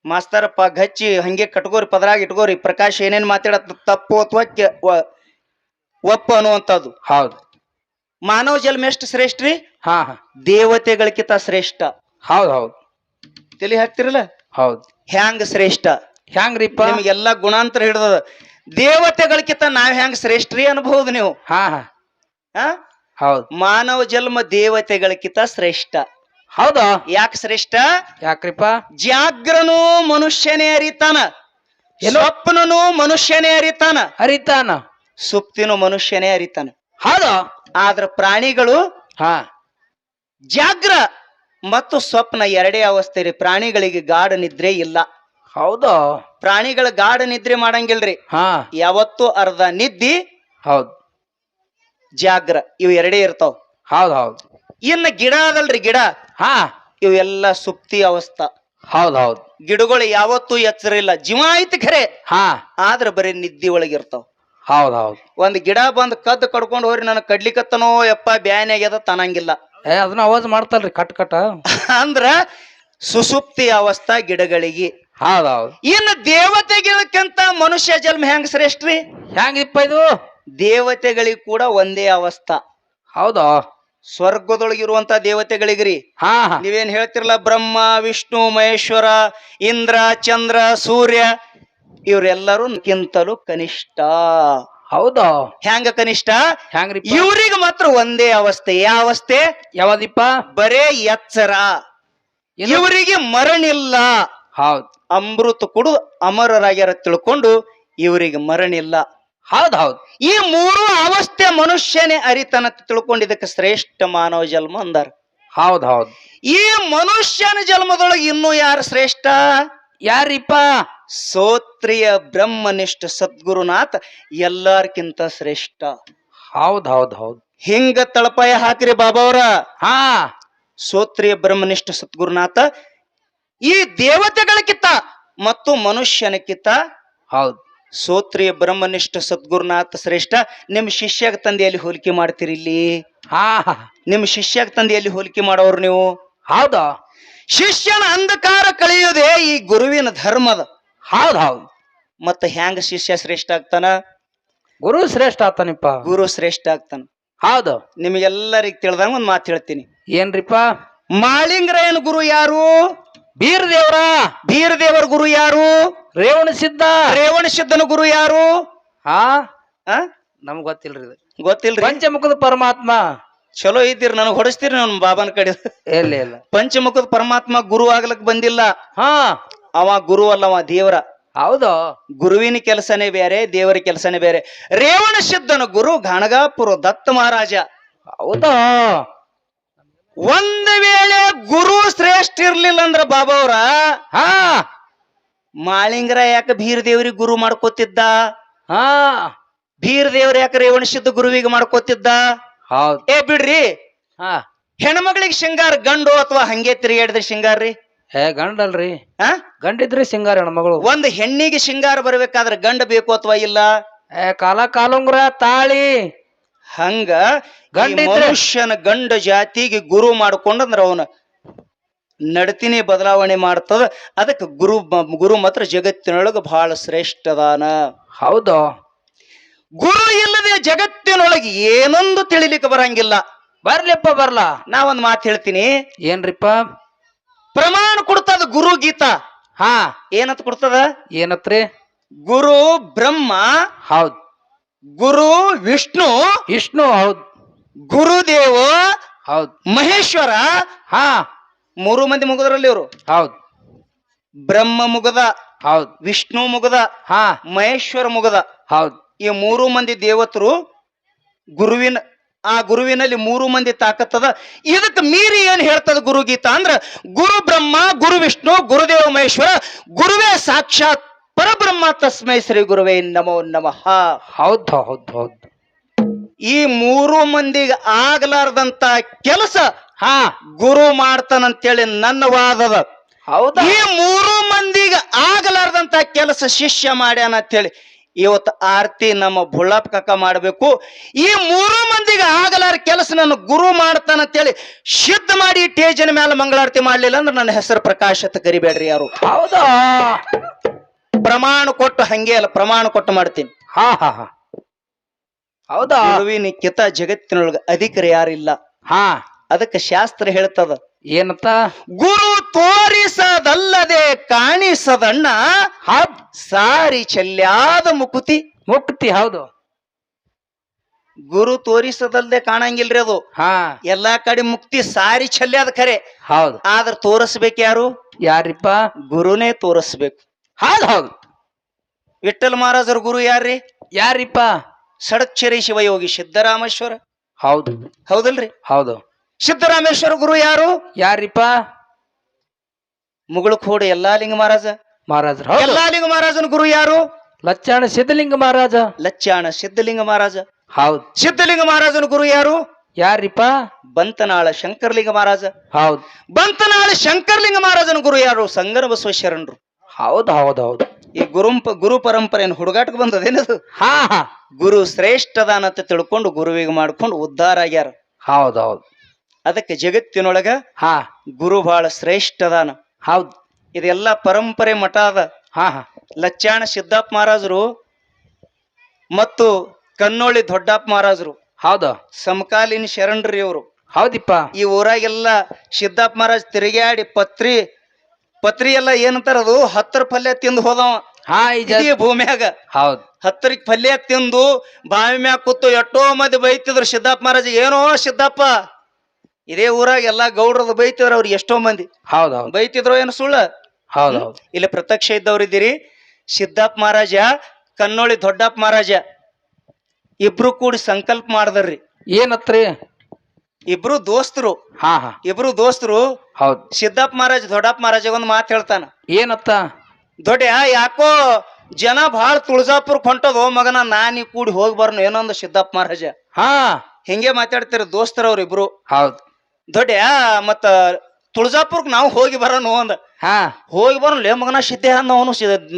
ಮಾಸ್ತರಪ್ಪ ಗಚ್ಚಿ ಹಂಗೆ ಕಟ್ಕೋರಿ ಪದರಾಗ ಇಟ್ಕೋರಿ ಪ್ರಕಾಶ್ ಏನೇನ್ ಮಾತಾಡ ತಪ್ಪು ಅಥವಾ ಒಪ್ಪ ಅನ್ನುವಂಥದ್ದು. ಹೌದು. ಮಾನವ ಜನ್ಮ ಎಷ್ಟು ಶ್ರೇಷ್ಠ ರೀ? ಹಾ. ದೇವತೆಗಳಕ್ಕಿಂತ ಶ್ರೇಷ್ಠ. ಹೌದು ಹೌದು. ತಲೆ ಹಾಕ್ತಿರಲ್ಲ? ಹೌದು. ಹ್ಯಾಂಗ ಶ್ರೇಷ್ಠ? ಹ್ಯಾಂಗ್ರಿಪ್ಪ? ನಿಮಗೆಲ್ಲ ಗುಣಾಂತರ ಹಿಡ್ದದ. ದೇವತೆಗಳಿಗಿಂತ ನಾವ್ ಹೆಂಗ್ ಶ್ರೇಷ್ಠರಿ ಅನ್ಬಹುದು ನೀವು? ಹಾ ಹಾ. ಆ? ಹೌದ್. ಮಾನವ ಜನ್ಮ ದೇವತೆಗಳಿಗಿಂತ ಶ್ರೇಷ್ಠ. ಹೌದಾ? ಯಾಕೆ ಶ್ರೇಷ್ಠ? ಯಾಕ್ರಿಪ್ಪ? ಜಾಗ್ರನು ಮನುಷ್ಯನೇ ಅರಿತಾನ? ಸ್ವಪ್ನನು ಮನುಷ್ಯನೇ ಅರಿತಾನ. ಅರಿತಾನ. ಸುಪ್ತಿನೂ ಮನುಷ್ಯನೇ ಅರಿತಾನ. ಹೌದಾ? ಆದ್ರ ಪ್ರಾಣಿಗಳು ಹಾ. ಜಾಗ್ರ. ಮತ್ತು ಸ್ವಪ್ನ ಎರಡೇ ಅವಸ್ಥೆ ರೀ ಪ್ರಾಣಿಗಳಿಗೆ ಗಾಢ ನಿದ್ರೆ ಇಲ್ಲ. ಹೌದಾ? ಪ್ರಾಣಿಗಳ ಗಾಢ ನಿದ್ರೆ ಮಾಡಂಗಿಲ್ರಿ. ಹಾ. ಯಾವತ್ತು ಅರ್ಧ ನಿದ್ದಿ ಹೌದು. ಜಾಗ್ರ. ಇವು ಎರಡೇ ಇರ್ತಾವ. ಹೌದ್ ಹೌದು. ಇನ್ನ ಗಿಡ ಅದಲ್ರಿ ಗಿಡ. ಹಾ. ಇವೆಲ್ಲ ಸುಪ್ತಿ ಅವಸ್ಥಾ. ಹೌದ್ ಹೌದು. ಗಿಡಗಳು ಯಾವತ್ತೂ ಎಚ್ಚರ ಇಲ್ಲ ಜೀವ ಐತಿ ಖರೆ. ಹಾ. ಆದ್ರ ಬರೀ ನಿದ್ದಿ ಒಳಗಿರ್ತಾವ ಹೌದ್ ಹೌದು. ಒಂದ್ ಗಿಡ ಬಂದ್ ಕದ್ದು ಕಡ್ಕೊಂಡು ಹೋರಿ ನನಗೆ ಕಡ್ಲಿಕತ್ತನೋ ಯಪ್ಪ ಬ್ಯಾನೆ ಆಗ್ಯದ ತನಂಗಿಲ್ಲ. ಏ ಅದನ್ನ ಅವಾಜ್ ಮಾಡ್ತಲ್ರಿ ಕಟ್ ಕಟ. ಅಂದ್ರ ಸುಸುಪ್ತಿ ಅವಸ್ಥಾ ಗಿಡಗಳಿಗೆ. ಹೌದ್ ಹೌದ್ ಇನ್ನು ದೇವತೆಗಳಕ್ಕಿಂತ ಮನುಷ್ಯ ಜನ್ಮ ಹೆಂಗ್ ಶ್ರೇಷ್ಠರಿ? ಹೆಂಗಿಪ್ಪ ಇದು? ದೇವತೆಗಳಿಗೆ ಕೂಡ ಒಂದೇ ಅವಸ್ಥಾ. ಹೌದಾ? ಸ್ವರ್ಗದೊಳಗಿರುವಂತ ದೇವತೆಗಳಿಗ್ರಿ. ಹಾ ಹಾ. ನೀವೇನ್ ಹೇಳ್ತಿರಲ್ಲ ಬ್ರಹ್ಮ ವಿಷ್ಣು ಮಹೇಶ್ವರ ಇಂದ್ರ ಚಂದ್ರ ಸೂರ್ಯ ಇವರೆಲ್ಲರೂ ಕಿಂತಲೂ ಕನಿಷ್ಠ. ಹೌದಾ? ಹೆಂಗ ಕನಿಷ್ಠ? ಹೆಂಗ್ರಿ ಇವ್ರಿಗೆ ಮಾತ್ರ ಒಂದೇ ಅವಸ್ಥೆ. ಯಾವ ಅವಸ್ಥೆ? ಯಾವದಿಪ್ಪ? ಬರೇ ಎಚ್ಚರ? ಇವರಿಗೆ ಮರಣಿಲ್ಲ. ಹೌದ್ ಅಮೃತ ಕುಡು ಅಮರರಾಗ್ಯಾರ ತಿಳ್ಕೊಂಡು ಇವರಿಗೆ ಮರಣಿಲ್ಲ. ಹೌದ್ ಹೌದ್. ಈ ಮೂರು ಅವಸ್ಥೆ ಮನುಷ್ಯನೇ ಅರಿತನ ತಿಳ್ಕೊಂಡಿದ್ದಕ್ಕೆ ಶ್ರೇಷ್ಠ ಮಾನವ ಜನ್ಮ ಅಂದಾರ. ಹೌದ್ ಹೌದ್. ಈ ಮನುಷ್ಯನ ಜನ್ಮದೊಳಗೆ ಇನ್ನೂ ಯಾರು ಶ್ರೇಷ್ಠ? ಯಾರಿಪ್ಪ? ಸೋತ್ರಿಯ ಬ್ರಹ್ಮನಿಷ್ಠ ಸದ್ಗುರುನಾಥ ಎಲ್ಲಾರ್ಕಿಂತ ಶ್ರೇಷ್ಠ. ಹೌದ್ ಹೌದ್ ಹೌದ್. ಹಿಂಗ ತಳಪಾಯ ಹಾಕ್ರಿ ಬಾಬಾವ್ರ ಹಾ. ಸೋತ್ರಿಯ ಬ್ರಹ್ಮನಿಷ್ಠ ಸದ್ಗುರುನಾಥ ಈ ದೇವತೆಗಳಕ್ಕಿಂತ ಮತ್ತು ಮನುಷ್ಯನಕ್ಕಿಂತ ಹೌದು. ಸೋತ್ರಿಯ ಬ್ರಹ್ಮನಿಷ್ಠ ಸದ್ಗುರುನಾಥ ಶ್ರೇಷ್ಠ ನಿಮ್ಮ ಶಿಷ್ಯಾಗ ತಂದೆಯಲ್ಲಿ ಹೋಲಿಕೆ ಮಾಡ್ತೀರಿ ಇಲ್ಲಿ? ಹಾ ನಿಮ್ಮ ಶಿಷ್ಯಾಗ ತಂದೆಯಲ್ಲಿ ಹೋಲಿಕೆ ಮಾಡೋರು ನೀವು? ಹೌದಾ? ಶಿಷ್ಯನ ಅಂಧಕಾರ ಕಳೆಯೋದೇ ಈ ಗುರುವಿನ ಧರ್ಮದ. ಹೌದ್ ಹೌದು. ಮತ್ತ ಹ್ಯಾಂಗ ಶಿಷ್ಯ ಶ್ರೇಷ್ಠ ಆಗ್ತಾನ? ಗುರು ಶ್ರೇಷ್ಠ ಆತನಿಪ್ಪ ಗುರು ಶ್ರೇಷ್ಠ ಆಗ್ತಾನ. ಹೌದು. ನಿಮಗೆಲ್ಲರಿಗೆ ತಿಳಿದಂಗ ಒಂದ್ ಮಾತು ಹೇಳ್ತೀನಿ. ಏನ್ರಿಪ್ಪ? ಏನು ಗುರು ಯಾರು? ಬೀರ್ ದೇವ್ರ ಬೀರದೇವರ ಗುರು ಯಾರು? ರೇವಣ ಸಿದ್ಧ ರೇವಣ ಸಿದ್ಧನ ಗುರು ಯಾರು? ಹಾ ಆ? ನಮ್ಗ್ ಗೊತ್ತಿಲ್ರಿ ಇದು. ಗೊತ್ತಿಲ್ರಿ. ಪಂಚಮುಖದ ಪರಮಾತ್ಮ. ಚಲೋ ಇದ್ದೀರಿ ನನಗೆ ಹೊಡಿಸ್ತೀರಿ ನನ್ನ ಬಾಬನ ಕಡೆ. ಇಲ್ಲ ಇಲ್ಲ. ಪಂಚಮುಖದ ಪರಮಾತ್ಮ ಗುರು ಆಗ್ಲಕ್ ಬಂದಿಲ್ಲ. ಹಾ. ಅವ ಗುರು ಅಲ್ಲ ಅವ ದೇವರ. ಹೌದು. ಗುರುವಿನ ಕೆಲಸನೇ ಬೇರೆ ದೇವರ ಕೆಲಸನೇ ಬೇರೆ. ರೇವಣ ಸಿದ್ಧನ ಗುರು ಘನಗಾಪುರ ದತ್ತ ಮಹಾರಾಜ. ಹೌದಾ? ಒಂದ್ ವೇಳೆ ಗುರು ಶ್ರೇಷ್ಠ ಇರ್ಲಿಲ್ಲ ಅಂದ್ರ ಬಾಬಾ ಅವ್ರ? ಹಾ. ಮಾಳಿಂಗರ ಯಾಕೆ ಭೀರ ದೇವ್ರಿಗೆ ಗುರು ಮಾಡ್ಕೋತಿದ್ದ? ಹಾ. ಭೀರ ದೇವ್ರ ಯಾಕೆ ರೇವಣಿಸಿದ್ದು ಗುರುವಿಗೆ ಮಾಡ್ಕೋತಿದ್ದ? ಹೌದ್. ಏ ಬಿಡ್ರಿ. ಹಾ. ಹೆಣ್ಮಗಳಿಗೆ ಶೃಂಗಾರ ಗಂಡು ಅಥವಾ ಹಂಗೆ ತಿರುಗಾಡಿದ್ರೆ ಶೃಂಗಾರ ರೀ? ಏ ಗಂಡಲ್ರಿ. ಹ ಗಂಡಿದ್ರಿ ಸಿಂಗಾರ ಹೆಣ್ಮಗಳು ಒಂದು ಹೆಣ್ಣಿಗೆ ಶೃಂಗಾರ ಬರ್ಬೇಕಾದ್ರೆ ಗಂಡ ಬೇಕು ಅಥವಾ ಇಲ್ಲ? ಏ ಕಾಲ ಕಾಲುಂಗ್ರ ತಾಳಿ. ಹಂಗ ಗಂಡಿದ್ರೆ- ಮನುಷ್ಯನ ಗಂಡ ಜಾತಿಗೆ ಗುರು ಮಾಡ್ಕೊಂಡಂದ್ರ ಅವನ ನಡತಿನೇ ಬದಲಾವಣೆ ಮಾಡ್ತದ. ಅದಕ್ಕೆ ಗುರು ಗುರು ಮಾತ್ರ ಜಗತ್ತಿನೊಳಗ ಬಹಳ ಶ್ರೇಷ್ಠದಾನ ಹೌದು. ಗುರು ಇಲ್ಲದೆ ಜಗತ್ತಿನೊಳಗೆ ಏನೊಂದು ತಿಳಿಲಿಕ್ಕೆ ಬರಂಗಿಲ್ಲ. ಬರ್ಲಿಪ್ಪ ಬರ್ಲ. ನಾ ಒಂದ್ ಮಾತು ಹೇಳ್ತೀನಿ. ಏನ್ರಿಪ್ಪ? ಪ್ರಮಾಣ ಕೊಡ್ತದ ಗುರು ಗೀತಾ. ಹಾ. ಏನತ್ ಕೊಡ್ತದ? ಏನತ್ರಿ? ಗುರು ಬ್ರಹ್ಮ ಹೌದ್. ಗುರು ವಿಷ್ಣು ವಿಷ್ಣು ಹೌದ್. ಗುರುದೇವ ಹೌದು. ಮಹೇಶ್ವರ ಹಾ. ಮೂರು ಮಂದಿ ಮುಗದ್ರಲ್ಲಿ ಇವರು? ಹೌದು. ಬ್ರಹ್ಮ ಮುಗದ ಹೌದು. ವಿಷ್ಣು ಮುಗದ ಹಾ. ಮಹೇಶ್ವರ ಮುಗದ. ಹೌದು. ಈ ಮೂರು ಮಂದಿ ದೇವತರು ಗುರುವಿನ ಆ ಗುರುವಿನಲ್ಲಿ ಮೂರು ಮಂದಿ ತಾಕತ್ತದ. ಇದಕ್ಕೆ ಮೀರಿ ಏನ್ ಹೇಳ್ತದ ಗುರು ಗೀತಾ ಅಂದ್ರ ಗುರು ಬ್ರಹ್ಮ ಗುರು ವಿಷ್ಣು ಗುರುದೇವ ಮಹೇಶ್ವರ ಗುರುವೇ ಸಾಕ್ಷಾತ್ ಪರಬ್ರಹ್ಮ ತಸ್ಮೈ ಶ್ರೀ ಗುರುವೇ ನಮೋ ನಮಃ. ಹೌದ್ ಹೌದ್ ಹೌದ್. ಈ ಮೂರು ಮಂದಿಗೆ ಆಗ್ಲಾರ್ದಂತ ಕೆಲಸ ಹಾ ಗುರು ಮಾಡ್ತಾನಂತೇಳಿ ನನ್ನ ವಾದದ ಹೌದಾ? ಈ ಮೂರು ಮಂದಿಗೆ ಆಗಲಾರ್ದಂತ ಕೆಲಸ ಶಿಷ್ಯ ಮಾಡ್ಯಾನ ಅಂತೇಳಿ ಇವತ್ತು ಆರ್ತಿ ನಮ್ಮ ಬುಳ್ಳಪ್ಪ ಕಕ್ಕ ಮಾಡಬೇಕು. ಈ ಮೂರು ಮಂದಿಗೆ ಆಗಲಾರ ಕೆಲಸ ನನ್ನ ಗುರು ಮಾಡ್ತಾನಂತೇಳಿ ಶುದ್ಧ ಮಾಡಿ ಟೇಜಿನ ಮೇಲೆ ಮಂಗಳಾರತಿ ಮಾಡ್ಲಿಲ್ಲ ಅಂದ್ರೆ ನನ್ನ ಹೆಸರು ಪ್ರಕಾಶ್ ಅಂತ ಕರಿಬೇಡ್ರಿ ಯಾರು. ಹೌದಾ? ಪ್ರಮಾಣ ಕೊಟ್ಟು ಹಂಗೆ ಅಲ್ಲ ಪ್ರಮಾಣ ಕೊಟ್ಟು ಮಾಡ್ತೀನಿ. ಹಾ ಹಾ ಹಾ. ಹೌದಾ? ಕಿತ ಅಧಿಕರ ಅಧಿಕರು ಯಾರಿಲ್ಲ. ಹಾ. ಅದಕ್ಕೆ ಶಾಸ್ತ್ರ ಹೇಳ್ತದ. ಏನಂತ? ಗುರು ತೋರಿಸದಲ್ಲದೆ ಕಾಣಿಸದಣ್ಣ ಹಬ್ ಸಾರಿ ಚೆಲ್ಲಾದ ಮುಕುತಿ. ಮುಕ್ತಿ ಹೌದು. ಗುರು ತೋರಿಸದಲ್ಲದೆ ಕಾಣಂಗಿಲ್ರಿ ಅದು. ಹಾ. ಎಲ್ಲಾ ಕಡೆ ಮುಕ್ತಿ ಸಾರಿ ಚೆಲ್ಲಾದ ಖರೆ. ಹೌದು. ಆದ್ರ ತೋರಿಸ್ಬೇಕು ಯಾರು? ಯಾರಿಪ್ಪ? ಗುರುನೇ ತೋರಿಸ್ಬೇಕು. ಹೌದು ಹೌದು. ವಿಠಲ್ ಮಹಾರಾಜರ ಗುರು ಯಾರ್ರಿ? ಯಾರಿಪ್ಪ? ಸಡಕ್ಷರಿ ಶಿವಯೋಗಿ ಸಿದ್ದರಾಮೇಶ್ವರ. ಹೌದು. ಹೌದಲ್ರಿ? ಹೌದು. ಸಿದ್ದರಾಮೇಶ್ವರ ಗುರು ಯಾರು? ಯಾರಿಪ್ಪ? ಎಲ್ಲಾ ಲಿಂಗ ಮಹಾರಾಜ. ಮಹಾರಾಜ ಹೌದು. ಎಲ್ಲಾಲಿಂಗ ಮಹಾರಾಜನ ಗುರು ಯಾರು? ಲಚ್ಚಾಣ ಸಿದ್ಧಲಿಂಗ ಮಹಾರಾಜ. ಲಚ್ಚಾಣ ಸಿದ್ಧಲಿಂಗ ಮಹಾರಾಜ. ಹೌದು. ಸಿದ್ಧಲಿಂಗ ಮಹಾರಾಜನ ಗುರು ಯಾರು? ಯಾರಿಪ್ಪ? ಬಂತನಾಳ ಶಂಕರಲಿಂಗ ಮಹಾರಾಜ. ಹೌದು. ಬಂತನಾಳ ಶಂಕರಲಿಂಗ ಮಹಾರಾಜನ ಗುರು ಯಾರು? ಸಂಗನ ಬಸವೇಶ್ವರನ್ರು ಹೌದು ಹೌದು ಹೌದು. ಈ ಗುರುಂಪ ಗುರು ಪರಂಪರೆಯನ್ನು ಹುಡುಗಾಟಕ್ಕೆ ಬಂದದೇನದು ಹಾ ಹಾ. ಗುರು ಶ್ರೇಷ್ಠದಾನ ಅಂತ ತಿಳ್ಕೊಂಡು ಗುರುವಿಗೆ ಮಾಡ್ಕೊಂಡು ಉದ್ಧಾರ ಆಗ್ಯಾರ. ಹೌದು ಹೌದು. ಅದಕ್ಕೆ ಜಗತ್ತಿನೊಳಗ ಹಾ. ಗುರು ಬಹಳ ಶ್ರೇಷ್ಠದಾನ ಹೌದು. ಇದೆಲ್ಲ ಪರಂಪರೆ ಮಠ ಅದ. ಹಾ ಹಾ. ಲಚ್ಚಾಣ ಸಿದ್ದಾಪ್ ಮಹಾರಾಜರು ಮತ್ತು ಕನ್ನೋಳಿ ದೊಡ್ಡಾಪ್ ಮಹಾರಾಜರು. ಹೌದ. ಸಮಕಾಲೀನ ಶರಣ್ರಿ ಇವರು ಹೌದಿಪ್ಪ. ಈ ಊರಾಗೆಲ್ಲ ಸಿದ್ದಾಪ್ ಮಹಾರಾಜ್ ತಿರುಗಾಡಿ ಪತ್ರಿ ಪತ್ರಿ ಎಲ್ಲ ಏನಂತಾರ ಅದು? ಹತ್ತರ ಪಲ್ಯ ತಿಂದು ಹೋದವ. ಹಾ ಇಡೀ ಭೂಮ್ಯಾಗ. ಹೌದು. ಹತ್ತರಿಗ್ ಪಲ್ಯ ತಿಂದು ಬಾವಿ ಮ್ಯಾಗ ಕೂತು ಎಷ್ಟೋ ಮಂದಿ ಬೈತಿದ್ರು ಸಿದ್ದಪ್ಪ ಮಹಾರಾಜ್. ಏನೋ ಸಿದ್ದಪ್ಪ. ಇದೇ ಊರಾಗ ಎಲ್ಲಾ ಗೌಡ್ರದು ಬೈತಿದ್ರು ಅವ್ರಿಗೆ ಎಷ್ಟೋ ಮಂದಿ. ಹೌದು ಹೌದು. ಬೈತಿದ್ರು ಏನು ಸುಳ್ಳ? ಹೌದು ಹೌದು. ಇಲ್ಲಿ ಪ್ರತ್ಯಕ್ಷ ಇದ್ದವ್ರು ಇದ್ದೀರಿ. ಸಿದ್ದಪ್ಪ ಮಹಾರಾಜ ಕನ್ನೋಳಿ ದೊಡ್ಡಪ್ಪ ಮಹಾರಾಜ. ಇಬ್ರು ಕೂಡಿ ಸಂಕಲ್ಪ ಮಾಡದ್ರಿ ಏನತ್ರಿ? ಇಬ್ರು ದೋಸ್ತರು. ಹಾ ಹಾ. ಇಬ್ರು ದೋಸ್ತರು. ಹೌದು. ಸಿದ್ದಪ್ಪ ಮಹಾರಾಜ್ ದೊಡ್ಡಪ್ಪ ಮಹಾರಾಜ ಒಂದು ಮಾತು ಹೇಳ್ತಾನ. ಏನತ್ತ? ದೊಡ್ಡ ಯಾಕೋ ಜನ ಬಹಳ ತುಳಜಾಪುರಕ್ಕೆ ಹೊಂಟದೋ ಮಗನ ನಾನಿ ಕೂಡಿ ಹೋಗಿ ಬರ್ನು ಏನೊಂದು ಸಿದ್ದಪ್ಪ ಮಹಾರಾಜ. ಹಾ. ಹಿಂಗೆ ಮಾತಾಡ್ತೀರ ದೋಸ್ತರ ಅವ್ರಿಬ್ರು ಹೌದು. ದೊಡ್ಡ ಮತ್ತ ತುಳಜಾಪುರಕ್ಕೆ ನಾವು ಹೋಗಿ ಬರೋನು ಅಂದ. ಹಾ. ಹೋಗಿ ಬರೋನು ಲೇ ಮಗನ ಸಿದ್ದೆ ಅಂದ ಅವನು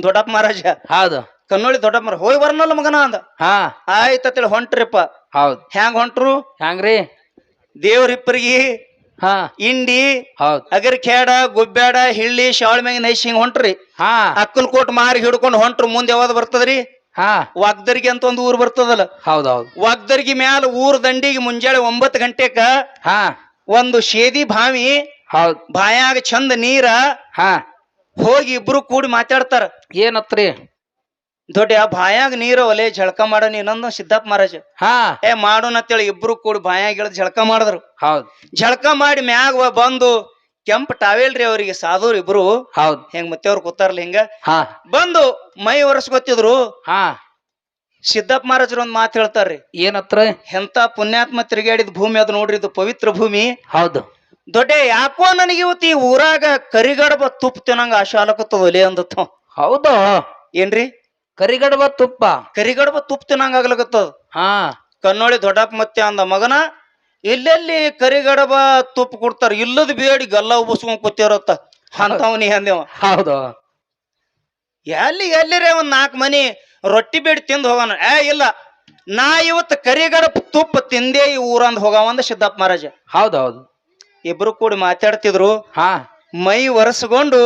ದೊಡ್ಡಪ್ಪ ಮಹಾರಾಜ. ಹೌದು. ಕನ್ನೋಳಿ ದೊಡ್ಡಪ್ಪ ಮಹಾರಾಜ ಹೋಗಿ ಬರೋನಲ್ಲ ಮಗನ ಅಂದ. ಹಾ. ಆಯ್ತತ್ತೇಳಿ ಹೊಂಟ್ರಿಪ್ಪ. ಹೌದು. ಹೆಂಗ್ ಹೊಂಟ್ರು? ಹ್ಯಾಂಗ್ರಿ? ದೇವ್ರಿಪ್ಪರಿಗೆ ಹಾ. ಇಂಡಿ ಹೌದು. ಅಗರ್ಖೇಡ ಗುಬ್ಬ್ಯಾಡ ಹಿಳ್ಳಿ ಶಾವಳ ಮ್ಯಾಗ ನೈಸ್ ಹಿಂಗ್ ಹೊಂಟ್ರಿ. ಹಾ. ಅಕ್ಕಲ್ಕೋಟ್ ಮಾರಿ ಹಿಡ್ಕೊಂಡು ಹೊಂಟ್ರು ಮುಂದೆ ಯಾವ್ದು ಬರ್ತದ್ರಿ? ಹಾ. ವಾಗ್ದರ್ಗಿ ಅಂತ ಒಂದು ಊರ್ ಬರ್ತದಲ್ಲ? ಹೌದು ಹೌದು ವಾಗ್ದರ್ಗಿ ಮ್ಯಾಲ ಊರ್ ದಂಡಿಗೆ ಮುಂಜಾನೆ ಒಂಬತ್ತು ಗಂಟೆಕ ಹಾ. ಒಂದು ಶೇದಿ ಬಾವಿ ಹೌದು. ಬಾಯಾಗ ಚಂದ ನೀರ ಹಾ. ಹೋಗಿ ಇಬ್ರು ಕೂಡಿ ಮಾತಾಡ್ತಾರ. ಏನತ್ರಿ? ದೊಡ್ಡ ಬಾಯಾಗ ನೀರ ಒಲೆ ಜಳಕ ಮಾಡೋ ನೀನಂದ ಸಿದ್ದಪ್ಪ ಮಹಾರಾಜ. ಹಾ. ಏ ಮಾಡೋಣ ಅಂತೇಳಿ ಇಬ್ರು ಕೂಡ ಬಾಯಾಗ ಇಳಿದು ಜಳಕ ಮಾಡಿದ್ರು. ಹೌದು. ಜಳಕ ಮಾಡಿ ಮ್ಯಾಗ ಬಂದು ಕೆಂಪ್ ಟಾವೇಲ್ರಿ ಅವ್ರಿಗೆ ಅವರಿಗೆ ಸಾಧುರು ಇಬ್ರು. ಹೌದು. ಹೆಂಗ್ ಮತ್ತೆ ಅವ್ರು ಕೂತಾರಲ್ಲ ಹಿಂಗ. ಹಾ. ಬಂದು ಮೈ ಒರೆಸ್ಕೊತಿದ್ರು ಹಾ. ಸಿದ್ದಪ್ಪ ಮಹಾರಾಜರು ಒಂದ್ ಮಾತು ಹೇಳ್ತಾರ್ರಿ. ಏನತ್ರ? ಎಂತ ಪುಣ್ಯಾತ್ಮ ತಿರುಗಾಡಿದ ಭೂಮಿ ಅದು ನೋಡ್ರಿ ಇದು ಪವಿತ್ರ ಭೂಮಿ. ಹೌದು. ದೊಡ್ಡ ಯಾಕೋ ನನಗೆ ಇವತ್ತು ಈ ಊರಾಗ ಕರಿಗಡಬ ತುಪ್ಪ ತಿನ್ನಂಗ ಆಶೆ ಆಲಕತ್ತದ ಒಲೆ ಅಂದತ್ತ. ಹೌದು? ಏನ್ರಿ? ಕರಿಗಡಬ ತುಪ್ಪ. ಕರಿಗಡಬ ತುಪ್ಪ ತಿನ್ನಂಗ ಆಗ್ಲಕತ್ತದ. ಹಾ. ಕನ್ನೋಳಿ ದೊಡ್ಡಪ್ಪ ಮತ್ತೆ ಅಂದ ಮಗನ ಎಲ್ಲೆಲ್ಲಿ ಕರಿಗಡಬ ತುಪ್ಪ ಕೊಡ್ತಾರ? ಇಲ್ಲದ ಬೇಡಿ ಗಲ್ಲ ಉಬ್ಬಸ್ಕೊಂಡ್ ಕೂತಿರತ್ತ. ಅಂತವನಿ ಅಂದೇವ ಹೌದು. ಎಲ್ಲಿ ಎಲ್ಲಿರೇ ಒಂದ್ ನಾಲ್ಕು ಮನಿ ರೊಟ್ಟಿ ಬೇಡಿ ತಿಂದು ಹೋಗೋಣ ಏ ಇಲ್ಲ. ನಾ ಇವತ್ತು ಕರಿಗಡಪ ತುಪ್ಪ ತಿಂದೇ ಈ ಊರಂದ್ ಹೋಗವಂದ ಸಿದ್ದಪ್ಪ ಮಹಾರಾಜ. ಹೌದು ಹೌದು ಇಬ್ರು ಕೂಡಿ ಮಾತಾಡ್ತಿದ್ರು. ಹಾ. ಮೈ ಒರೆಸ್ಕೊಂಡು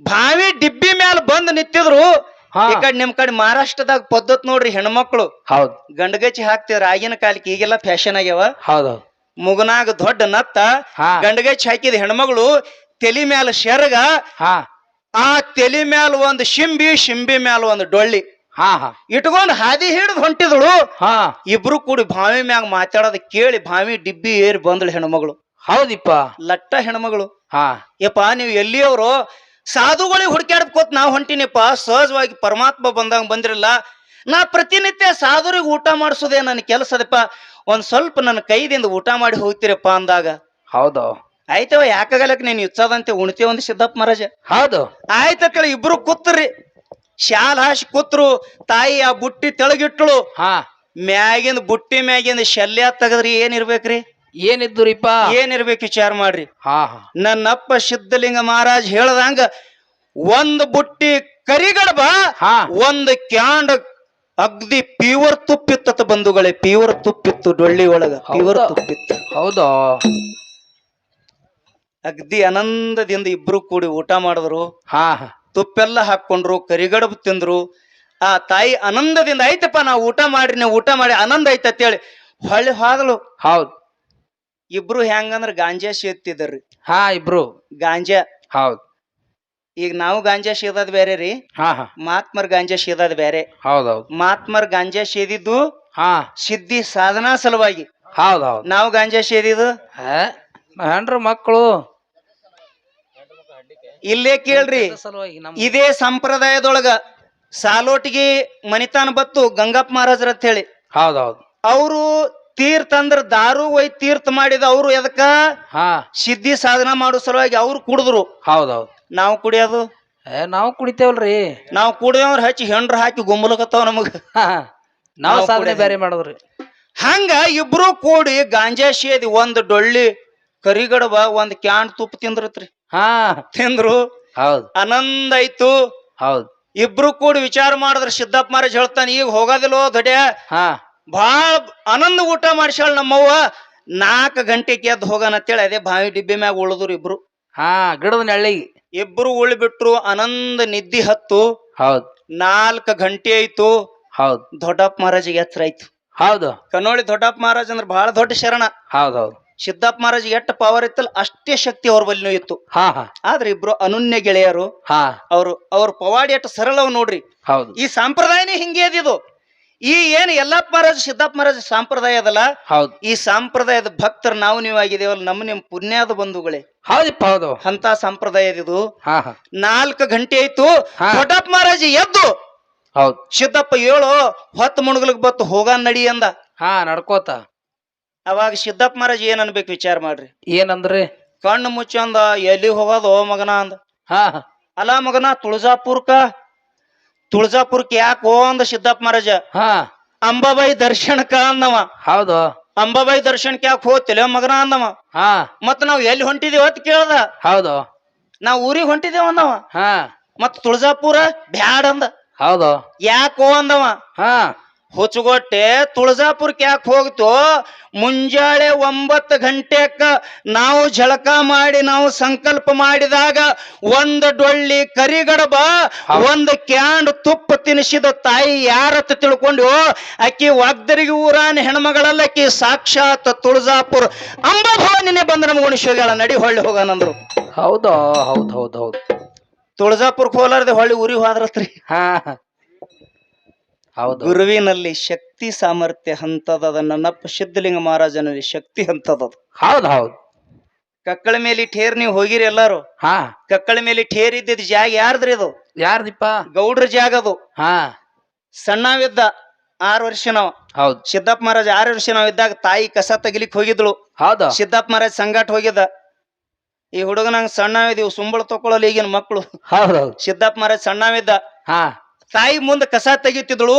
ಬಾವಿ ಡಿಬ್ಬಿ ಮ್ಯಾಲ ಬಂದ್ ನಿಂತಿದ್ರು. ಈ ಕಡೆ ನಿಮ್ ಕಡೆ ಮಹಾರಾಷ್ಟ್ರದಾಗ ಪದ್ಧತಿ ನೋಡ್ರಿ ಹೆಣ್ಮಕ್ಳು. ಹೌದು. ಗಂಡಗಚ್ಚಿ ಹಾಕ್ತಿದ್ರ ಆಗಿನ ಕಾಲಕ್ಕೆ ಈಗೆಲ್ಲ ಫ್ಯಾಷನ್ ಆಗ್ಯಾವ. ಹೌದು ಮುಗನಾಗ ದೊಡ್ಡ ನತ್ತ ಹಾ. ಗಂಡಗಚ್ಚಿ ಹಾಕಿದ ಹೆಣ್ಮಗಳು ತೆಲಿ ಮ್ಯಾಲ ಶೆರಗ ಹಾ. ಆ ತೆಲಿ ಮ್ಯಾಲ ಒಂದು ಶಿಂಬಿ ಶಿಂಬಿ ಮ್ಯಾಲ ಒಂದು ಡೊಳ್ಳಿ. ಹಾ ಹಾ. ಇಟ್ಕೊಂಡು ಹಾದಿ ಹಿಡಿದು ಹೊಂಟಿದಳು. ಹಾ. ಇಬ್ರು ಕೂಡಿ ಬಾವಿ ಮ್ಯಾಗ ಮಾತಾಡೋದ್ ಕೇಳಿ ಬಾವಿ ಡಿಬ್ಬಿ ಏರಿ ಬಂದಳು ಹೆಣ್ಮಗಳು. ಹೌದಿಪ್ಪ. ಲಟ್ಟ ಹೆಣ್ಮಗಳು. ಹಾ. ಯಪ್ಪ ನೀವು ಎಲ್ಲಿಯವರು? ಸಾಧುಗಳಿಗೆ ಹುಡುಕ್ಯಾಡ್ಕೋತ್ ನಾ ಹೊಂಟಿನಿಪ್ಪ. ಸಹಜವಾಗಿ ಪರಮಾತ್ಮ ಬಂದಂಗ ಬಂದಿರಲ್ಲ. ನಾ ಪ್ರತಿನಿತ್ಯ ಸಾಧುರಿಗೆ ಊಟ ಮಾಡಿಸೋದೇ ನನ್ನ ಕೆಲಸದಪ್ಪ. ಒಂದ್ ಸ್ವಲ್ಪ ನನ್ನ ಕೈದಿಂದ ಊಟ ಮಾಡಿ ಹೋಗ್ತಿರಪ್ಪ ಅಂದಾಗ. ಹೌದು. ಆಯ್ತವ ಯಾಕಾಗಲಕ್ ನೀನ್ ಇಚ್ಚದಂತೆ ಉಣ್ತೇವ ಒಂದು ಸಿದ್ದಪ್ಪ ಮಹಾರಾಜ? ಹೌದು. ಆಯ್ತಕ್ಕಳ ಇಬ್ರು ಕೂತ್ರಿ. ಶಾಲ್ ಹಾಸಿ ಕೂತ್ರು ತಾಯಿ ಆ ಬುಟ್ಟಿ ತೆಳಗಿಟ್ಟಳು ಹಾ. ಮ್ಯಾಗಿಂದ ಬುಟ್ಟಿ ಮ್ಯಾಗಿಂದ ಶಲ್ಯ ತೆಗದ್ರಿ ಏನ್ ಇರ್ಬೇಕ್ರಿ? ಏನಿದ್ದುರಿಪ್ಪ? ಏನಿರ್ಬೇಕು ವಿಚಾರ ಮಾಡ್ರಿ. ಹಾ ಹಾ. ನನ್ನಪ್ಪ ಸಿದ್ಧಲಿಂಗ ಮಹಾರಾಜ್ ಹೇಳ್ದಂಗ ಒಂದ್ ಬುಟ್ಟಿ ಕರಿಗಡಬ ಹಾ. ಒಂದ್ ಕ್ಯಾಂಡ್ ಅಗ್ದಿ ಪ್ಯೂರ್ ತುಪ್ಪಿತ್ತ ಬಂಧುಗಳೇ ಪ್ಯೂರ್ ತುಪ್ಪಿತ್ತು ಡೊಳ್ಳಿ ಒಳಗ ಪ್ಯೂರ್ ಹೌದಾ? ತುಪ್ಪಿತ್ತು. ಹೌದಾ? ಅಗ್ದಿ ಆನಂದದಿಂದ ಇಬ್ರು ಕೂಡಿ ಊಟ ಮಾಡಿದ್ರು. ಹಾ ಹಾ. ತುಪ್ಪೆಲ್ಲ ಹಾಕೊಂಡ್ರು ಕರಿಗಡಬು ತಿಂದ್ರು. ಆ ತಾಯಿ ಆನಂದದಿಂದ ಆಯ್ತಪ್ಪ ನಾವು ಊಟ ಮಾಡ್ರಿ ನೀವು ಊಟ ಮಾಡಿ ಆನಂದ ಐತೆ ಅಂತೇಳಿ ಹೊಳ್ಳಿ ಹೋದಳು ಹೌದ್. ಇಬ್ರು ಹೆಂಗಂದ್ರ ಗಾಂಜಾ ಸೇತ್ತಿದ್ರಿ ಹಾ ಇಬ್ರು. ಗಾಂಜಾ. ಹೌದ್. ಈಗ ನಾವು ಗಾಂಜಾ ಸೇದದ್ ಬೇರೆ ರೀ. ಹಾ ಹಾ. ಮಾತ್ಮರ್ ಗಾಂಜಾ ಸೇದದ್ ಬೇರೆ. ಹೌದ್ ಹೌದ್ ಮಾತ್ಮರ್ ಗಾಂಜಾ ಸೇದಿದ್ದು ಹಾ. ಸಿದ್ಧಿ ಸಾಧನಾ ಸಲುವಾಗಿ. ಹೌದ್ ಹೌದ್ ನಾವು ಗಾಂಜಾ ಸೇದಿದ್ದು? ಹಾ ಹೆಣ್ರು ಮಕ್ಕಳು. ಇಲ್ಲೇ ಕೇಳ್ರಿ. ಸಲುವಾಗಿ ನಮ್ ಇದೇ ಸಂಪ್ರದಾಯದೊಳಗ ಸಾಲೋಟಿಗೆ ಮನಿತಾನ ಬತ್ತು ಗಂಗಪ್ಪ ಮಹಾರಾಜ್ರ ಅಂತ ಹೇಳಿ ಹೌದ್ ಹೌದ್ ಅವರು ತೀರ್ಥ ಅಂದ್ರ ದಾರು ಒಯ್ ತೀರ್ಥ ಮಾಡಿದ ಅವರು ಎದಕ್ಕ? ಹಾ. ಸಿದ್ಧಿ ಸಾಧನ ಮಾಡೋ ಸಲುವಾಗಿ ಅವ್ರು ಕುಡಿದ್ರು. ಹೌದೌದು. ಹೌದ್ ನಾವು ಕುಡಿಯೋದು? ಏ ನಾವು ಕುಡಿತೇವಲ್ರಿ. ನಾವು ಕುಡಿಯೋರ್ ಹಚ್ಚಿ ಹೆಂಡ್ರ ಹಾಕಿ ಗುಂಬಲಕತ್ತಾವ ನಮಗ. ಹಾ. ನಾವು ಸಾಧನೆ ಕುಡಿಯೋದು. ಬೇರೆ ಮಾಡೋದ್ರಿ. ಹಂಗ ಇಬ್ರು ಕೂಡಿ ಗಾಂಜಾ ಸೇದಿ ಒಂದ್ ಡೊಳ್ಳಿ ಕರಿಗಡಬ ಒಂದ್ ಕ್ಯಾನ್ ತುಪ್ಪ ತಿಂದ್ರತ್ರಿ. ಹಾ. ತಿಂದ್ರು. ಹೌದ್. ಆನಂದ ಆಯ್ತು. ಹೌದ್. ಇಬ್ರು ಕೂಡಿ ವಿಚಾರ ಮಾಡಿದ್ರ ಸಿದ್ದಪ್ಪ ಮಹಾರಾಜ್ ಹೇಳ್ತಾನೆ ಈಗ ಹೋಗೋದಿಲ್ಲೋ ದೊಡ್ಯ. ಹಾ. ಭಾಳ ಆನಂದ ಊಟ ಮಾಡಿಸ್ಯಾಳ ನಮ್ಮವ್ವ. ನಾಲ್ಕು ಗಂಟೆಗೆ ಎದ್ದು ಹೋಗೋಣ ಅಂತೇಳಿ ಅದೇ ಬಾವಿ ಡಿಬ್ಬಿ ಮ್ಯಾಗ ಉಳಿದ್ರು ಇಬ್ರು. ಹಾ ಗಿಡದ ನೆಳ್ಳಿಗೆ ಇಬ್ರು ಉಳಿಬಿಟ್ರು ಆನಂದ ನಿದ್ದಿ ಹತ್ತು. ಹೌದ್. ನಾಲ್ಕು ಗಂಟೆ ಆಯ್ತು. ಹೌದ್. ದೊಡ್ಡಪ್ಪ ಮಹಾರಾಜಿಗೆ ಎತ್ತರ ಆಯ್ತು. ಹೌದು. ಕನ್ನೋಳಿ ದೊಡ್ಡಪ್ಪ ಮಹಾರಾಜ್ ಅಂದ್ರೆ ಬಹಳ ದೊಡ್ಡ ಶರಣ. ಹೌದ್ ಹೌದು. ಸಿದ್ದಪ್ಪ ಮಹಾರಾಜ್ ಎಷ್ಟು ಪವರ್ ಇತ್ತಲ್ಲ ಅಷ್ಟೇ ಶಕ್ತಿ ಅವ್ರ ಬಲ್ಲಿನೂ ಇತ್ತು. ಹಾ ಹಾ. ಆದ್ರೆ ಇಬ್ರು ಅನನ್ಯ ಗೆಳೆಯರು. ಹಾ. ಅವರು ಅವ್ರ ಪವಾಡಿ ಎಷ್ಟು ಸರಳವ್ ನೋಡ್ರಿ. ಹೌದು. ಈ ಸಂಪ್ರದಾಯನೇ ಹಿಂಗೆ ಅದಿದು ಈ ಏನ್ ಯಲ್ಲಪ್ಪ ಮಹಾರಾಜ್ ಸಿದ್ದಪ್ಪ ಮಹಾರಾಜ್ ಸಂಪ್ರದಾಯ ಅದಲ್ಲ? ಹೌದು. ಈ ಸಂಪ್ರದಾಯದ ಭಕ್ತರು ನಾವು ನೀವು ಆಗಿದೇವಲ್ಲ ನಮ್ಮ ನಿಮ್ ಪುಣ್ಯದ ಬಂಧುಗಳೇ. ಹೌದಪ್ಪ ಹೌದು. ಅಂತ ಸಂಪ್ರದಾಯದಿದು ಇದು. ಹಾ ನಾಲ್ಕು ಗಂಟೆ ಆಯ್ತು. ಹಾ. ದೊಡ್ಡಪ್ಪ ಮಹಾರಾಜ್ ಎದ್ದು. ಹೌದು. ಸಿದ್ದಪ್ಪ ಏಳು ಹೊತ್ತ ಮುಣುಗ್ಲಿಕ್ ಬತ್ತು ಹೋಗ ನಡಿ ಅಂದ. ಹಾ ನಡ್ಕೋತ. ಅವಾಗ ಸಿದ್ದಪ್ಪ ಮಹಾರಾಜ್ ಏನ್ ಅನ್ಬೇಕು ವಿಚಾರ ಮಾಡ್ರಿ. ಏನಂದ್ರಿ? ಕಣ್ಣು ಮುಚ್ಚಂದ ಎಲ್ಲಿ ಹೋಗೋದು ಮಗನ ಅಂದ. ಹಾ ಹಾ. ಅಲ್ಲ ಮಗನ ತುಳಜಾಪುರ್ಕ ತುಳಜಾಪುರ್ಕ್ ಯಾಕೋ ಅಂದ ಸಿದ್ದಪ್ಪ ಮಹಾರಾಜ? ಹಾ. ಅಂಬಾಬಾಯಿ ದರ್ಶನಕ್ಕ ಅಂದವ. ಹೌದು. ಅಂಬಾಬಾಯಿ ದರ್ಶನಕ್ಕೆ ಯಾಕೆ ಹೋಗ್ತಿಲ್ಲ? ಮಗನ ಅಂದವ. ಹಾ. ಮತ್ ನಾವ್ ಎಲ್ಲಿ ಹೊಂಟಿದೀವ ಅಂತ ಕೇಳ್ದ. ಹೌದು. ನಾವ್ ಊರಿಗೆ ಹೊಂಟಿದೇವ ಅಂದವ. ಹಾ. ಮತ್ ತುಳಜಾಪುರ ಬ್ಯಾಡ ಅಂದ. ಹೌದು. ಯಾಕೋ ಅಂದವ. ಹಾ. ಹುಚ್ಚುಗೊಟ್ಟೆ ತುಳಜಾಪುರಕ್ಕೆ ಯಾಕೆ ಹೋಗ್ತು ಮುಂಜಾಳೆ ಒಂಬತ್ತು ಗಂಟೆಕ ನಾವು ಝಳಕ ಮಾಡಿ ನಾವು ಸಂಕಲ್ಪ ಮಾಡಿದಾಗ ಒಂದು ಡೊಳ್ಳಿ ಕರಿಗಡಬ ಒಂದು ಕ್ಯಾಂಡ್ ತುಪ್ಪ ತಿನ್ನಿಸಿದ ತಾಯಿ ಯಾರತ್ತ ತಿಳ್ಕೊಂಡು ಅಕ್ಕಿ ಒಗ್ದರಿಗೆ ಊರಾನ ಹೆಣ್ಮಗಳಲ್ಲ ಅಕ್ಕಿ ಸಾಕ್ಷಾತ್ ತುಳಜಾಪುರ ನಿನ್ನೆ ಬಂದ ನಮ್ಗೆ ಉಣಿಸೋಗಳ ನಡಿ ಹೊಳ್ಳಿ ಹೌದಾ ಹೌದು? ಹೌದು ಹೌದು ಹೌದ್. ತುಳಜಾಪುರಕ್ಕೆ ಹೋಲಾರ್ದೆ ಹೊಳ್ಳಿ ಊರಿಗೆ ಹೋದ್ರತ್ರಿ. ಹಾ. ಹೌದು. ಗುರುವಿನಲ್ಲಿ ಶಕ್ತಿ ಸಾಮರ್ಥ್ಯ ಹಂತದ ನನ್ನಪ್ಪ ಸಿದ್ಧಲಿಂಗ ಮಹಾರಾಜನಲ್ಲಿ ಶಕ್ತಿ ಹಂತದದು. ಹೌದ್ ಹೌದು. ಕಕ್ಕಳ ಮೇಲೆ ಠೇರ್ ನೀವು ಹೋಗಿರಿ ಎಲ್ಲಾರು? ಹಾ. ಕಕ್ಕಳ ಮೇಲೆ ಠೇರ್ ಇದ್ದಿದ್ ಜಾಗ ಯಾರ್ದ್ರಿ ಅದು? ಯಾರ್ದಿಪ್ಪ? ಗೌಡ್ರ ಜಾಗ ಅದು. ಹಾ. ಸಣ್ಣವಿದ್ದ ಆರು ವರ್ಷ ನಾವ್. ಹೌದು. ಸಿದ್ದಪ್ಪ ಮಹಾರಾಜ್ ಆರು ವರ್ಷ ನಾವ್ ಇದ್ದಾಗ ತಾಯಿ ಕಸ ತೆಗಿಲಿಕ್ ಹೋಗಿದ್ಳು. ಹೌದು. ಸಿದ್ದಪ್ಪ ಮಹಾರಾಜ್ ಸಂಗಾಟ ಹೋಗಿದ್ದ. ಈ ಹುಡುಗನಂಗ್ ಸಣ್ಣವಿದ್ದೀವಿ ಸುಂಬಳ ತಕೊಳ್ಳಲ್ಲ ಈಗಿನ ಮಕ್ಕಳು ಹೌದು ಹೌದ್. ಸಿದ್ದಪ್ಪ ಮಹಾರಾಜ್ ಸಣ್ಣವಿದ್ದ. ಹಾ. ತಾಯಿ ಮುಂದ ಕಸ ತೆಗಿತಿದ್ಳು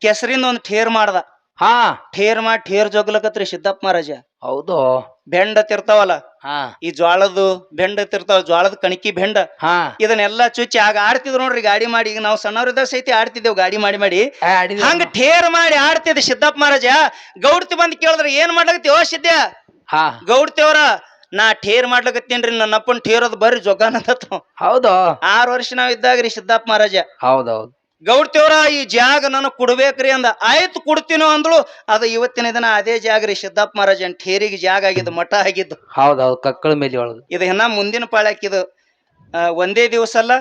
ಕೆಸರಿಂದ ಒಂದ್ ಠೇರ್ ಮಾಡ್ದ. ಹಾ. ಠೇರ್ ಮಾಡಿ ಠೇರ್ ಜೋಗ್ಲಕತ್ರಿ ಸಿದ್ದಪ್ಪ ಮಹಾರಾಜ. ಹೌದು. ಬೆಂಡ ತಿರ್ತಾವಲ್ಲ ಹಾ. ಈ ಜ್ವಾಳದ ಬೆಂಡ ತಿರ್ತಾವ ಜ್ವಾಳದ ಕಣಕಿ ಬೆಂಡ. ಹಾ. ಇದನ್ನೆಲ್ಲ ಚುಚ್ಚಿ ಆಗ ಆಡ್ತಿದ್ರು ನೋಡ್ರಿ ಗಾಡಿ ಮಾಡಿ. ಈಗ ನಾವು ಸಣ್ಣವರಿದ್ದಾಗ ಸಹಿತ ಆಡ್ತಿದ್ದೇವೆ ಗಾಡಿ ಮಾಡಿ ಮಾಡಿ. ಹಂಗ ಠೇರ್ ಮಾಡಿ ಆಡ್ತಿದ್ದ ಸಿದ್ದಪ್ಪ ಮಹಾರಾಜ. ಗೌಡ್ತಿ ಬಂದ್ ಕೇಳಿದ್ರೆ ಏನ್ ಮಾಡ್ಲಕತ್ತಿ? ಓ ಸಿದ್ದ ಹಾ. ಗೌಡ್ತಿಯವ್ರ ನಾ ಠೇರ್ ಮಾಡ್ಲಕತ್ತೀನ್ರಿ ನನ್ನ ಅಪ್ಪನ್ ಠೇರದ್ ಬರ್ರಿ ಹೌದು. ಆರು ವರ್ಷ ನಾವ್ ಇದ್ದಾಗ್ರಿ ಸಿದ್ದಪ್ಪ ಮಹಾರಾಜ. ಹೌದೌದು. ಹೌದ್ ಗೌಡ್ತಿಯವ್ರ ಈ ಜಾಗ ನನಗೆ ಕೊಡ್ಬೇಕ್ರಿ ಅಂದ. ಆಯ್ತು ಕೊಡ್ತೀನೋ ಅಂದ್ಲು. ಅದು ಇವತ್ತಿನ ದಿನ ಅದೇ ಜಾಗ ರೀ ಸಿದ್ದಪ್ಪ ಮಹಾರಾಜನ್ ಠೇರಿಗೆ ಜಾಗ ಆಗಿದ್ದು ಮಠ ಆಗಿದ್ದು. ಹೌದೌದು ಹೌದ್ ಕಕ್ಕಳ ಮೇಲೆ ಒಳಗೆ. ಇದು ಇನ್ನ ಮುಂದಿನ ಪಾಳ್ಯಾಕಿದು ಒಂದೇ ದಿವಸ ಅಲ್ಲ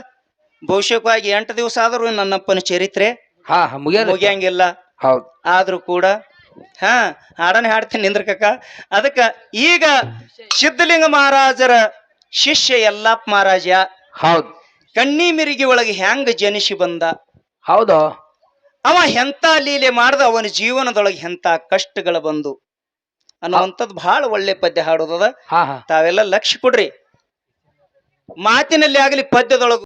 ಭವಿಷ್ಯವಾಗಿ ಎಂಟು ದಿವಸ ಆದ್ರೂ ನನ್ನಪ್ಪನ ಚರಿತ್ರೆ ಹಾ ಮುಗಿಯಂಗಿಲ್ಲ. ಹೌದು. ಆದ್ರೂ ಕೂಡ ಹಾ ಹಾಡನೆ ಹಾಡ್ತೀನಿ ನಿಂದ್ರ ಕಕ್ಕ ಅದಕ್ಕ ಈಗ ಸಿದ್ಧಲಿಂಗ ಮಹಾರಾಜರ ಶಿಷ್ಯ ಎಲ್ಲಪ್ಪ ಮಹಾರಾಜ ಹೌದು. ಕಣ್ಣಿ ಮಿರಿಗಿ ಒಳಗೆ ಹೆಂಗ ಜನಿಸಿ ಬಂದ? ಹೌದು. ಅವ ಎಂತ ಲೀಲೆ ಮಾಡ್ದ ಅವನ ಜೀವನದೊಳಗೆ ಎಂತ ಕಷ್ಟಗಳು ಬಂದು ಅನ್ನುವಂಥದ್ದು ಬಹಳ ಒಳ್ಳೆ ಪದ್ಯ ಹಾಡೋದದ. ಹಾ ಹಾ. ತಾವೆಲ್ಲ ಲಕ್ಷ್ಯ ಕೊಡ್ರಿ. ಮಾತಿನಲ್ಲಿ ಆಗಲಿ ಪದ್ಯದೊಳಗ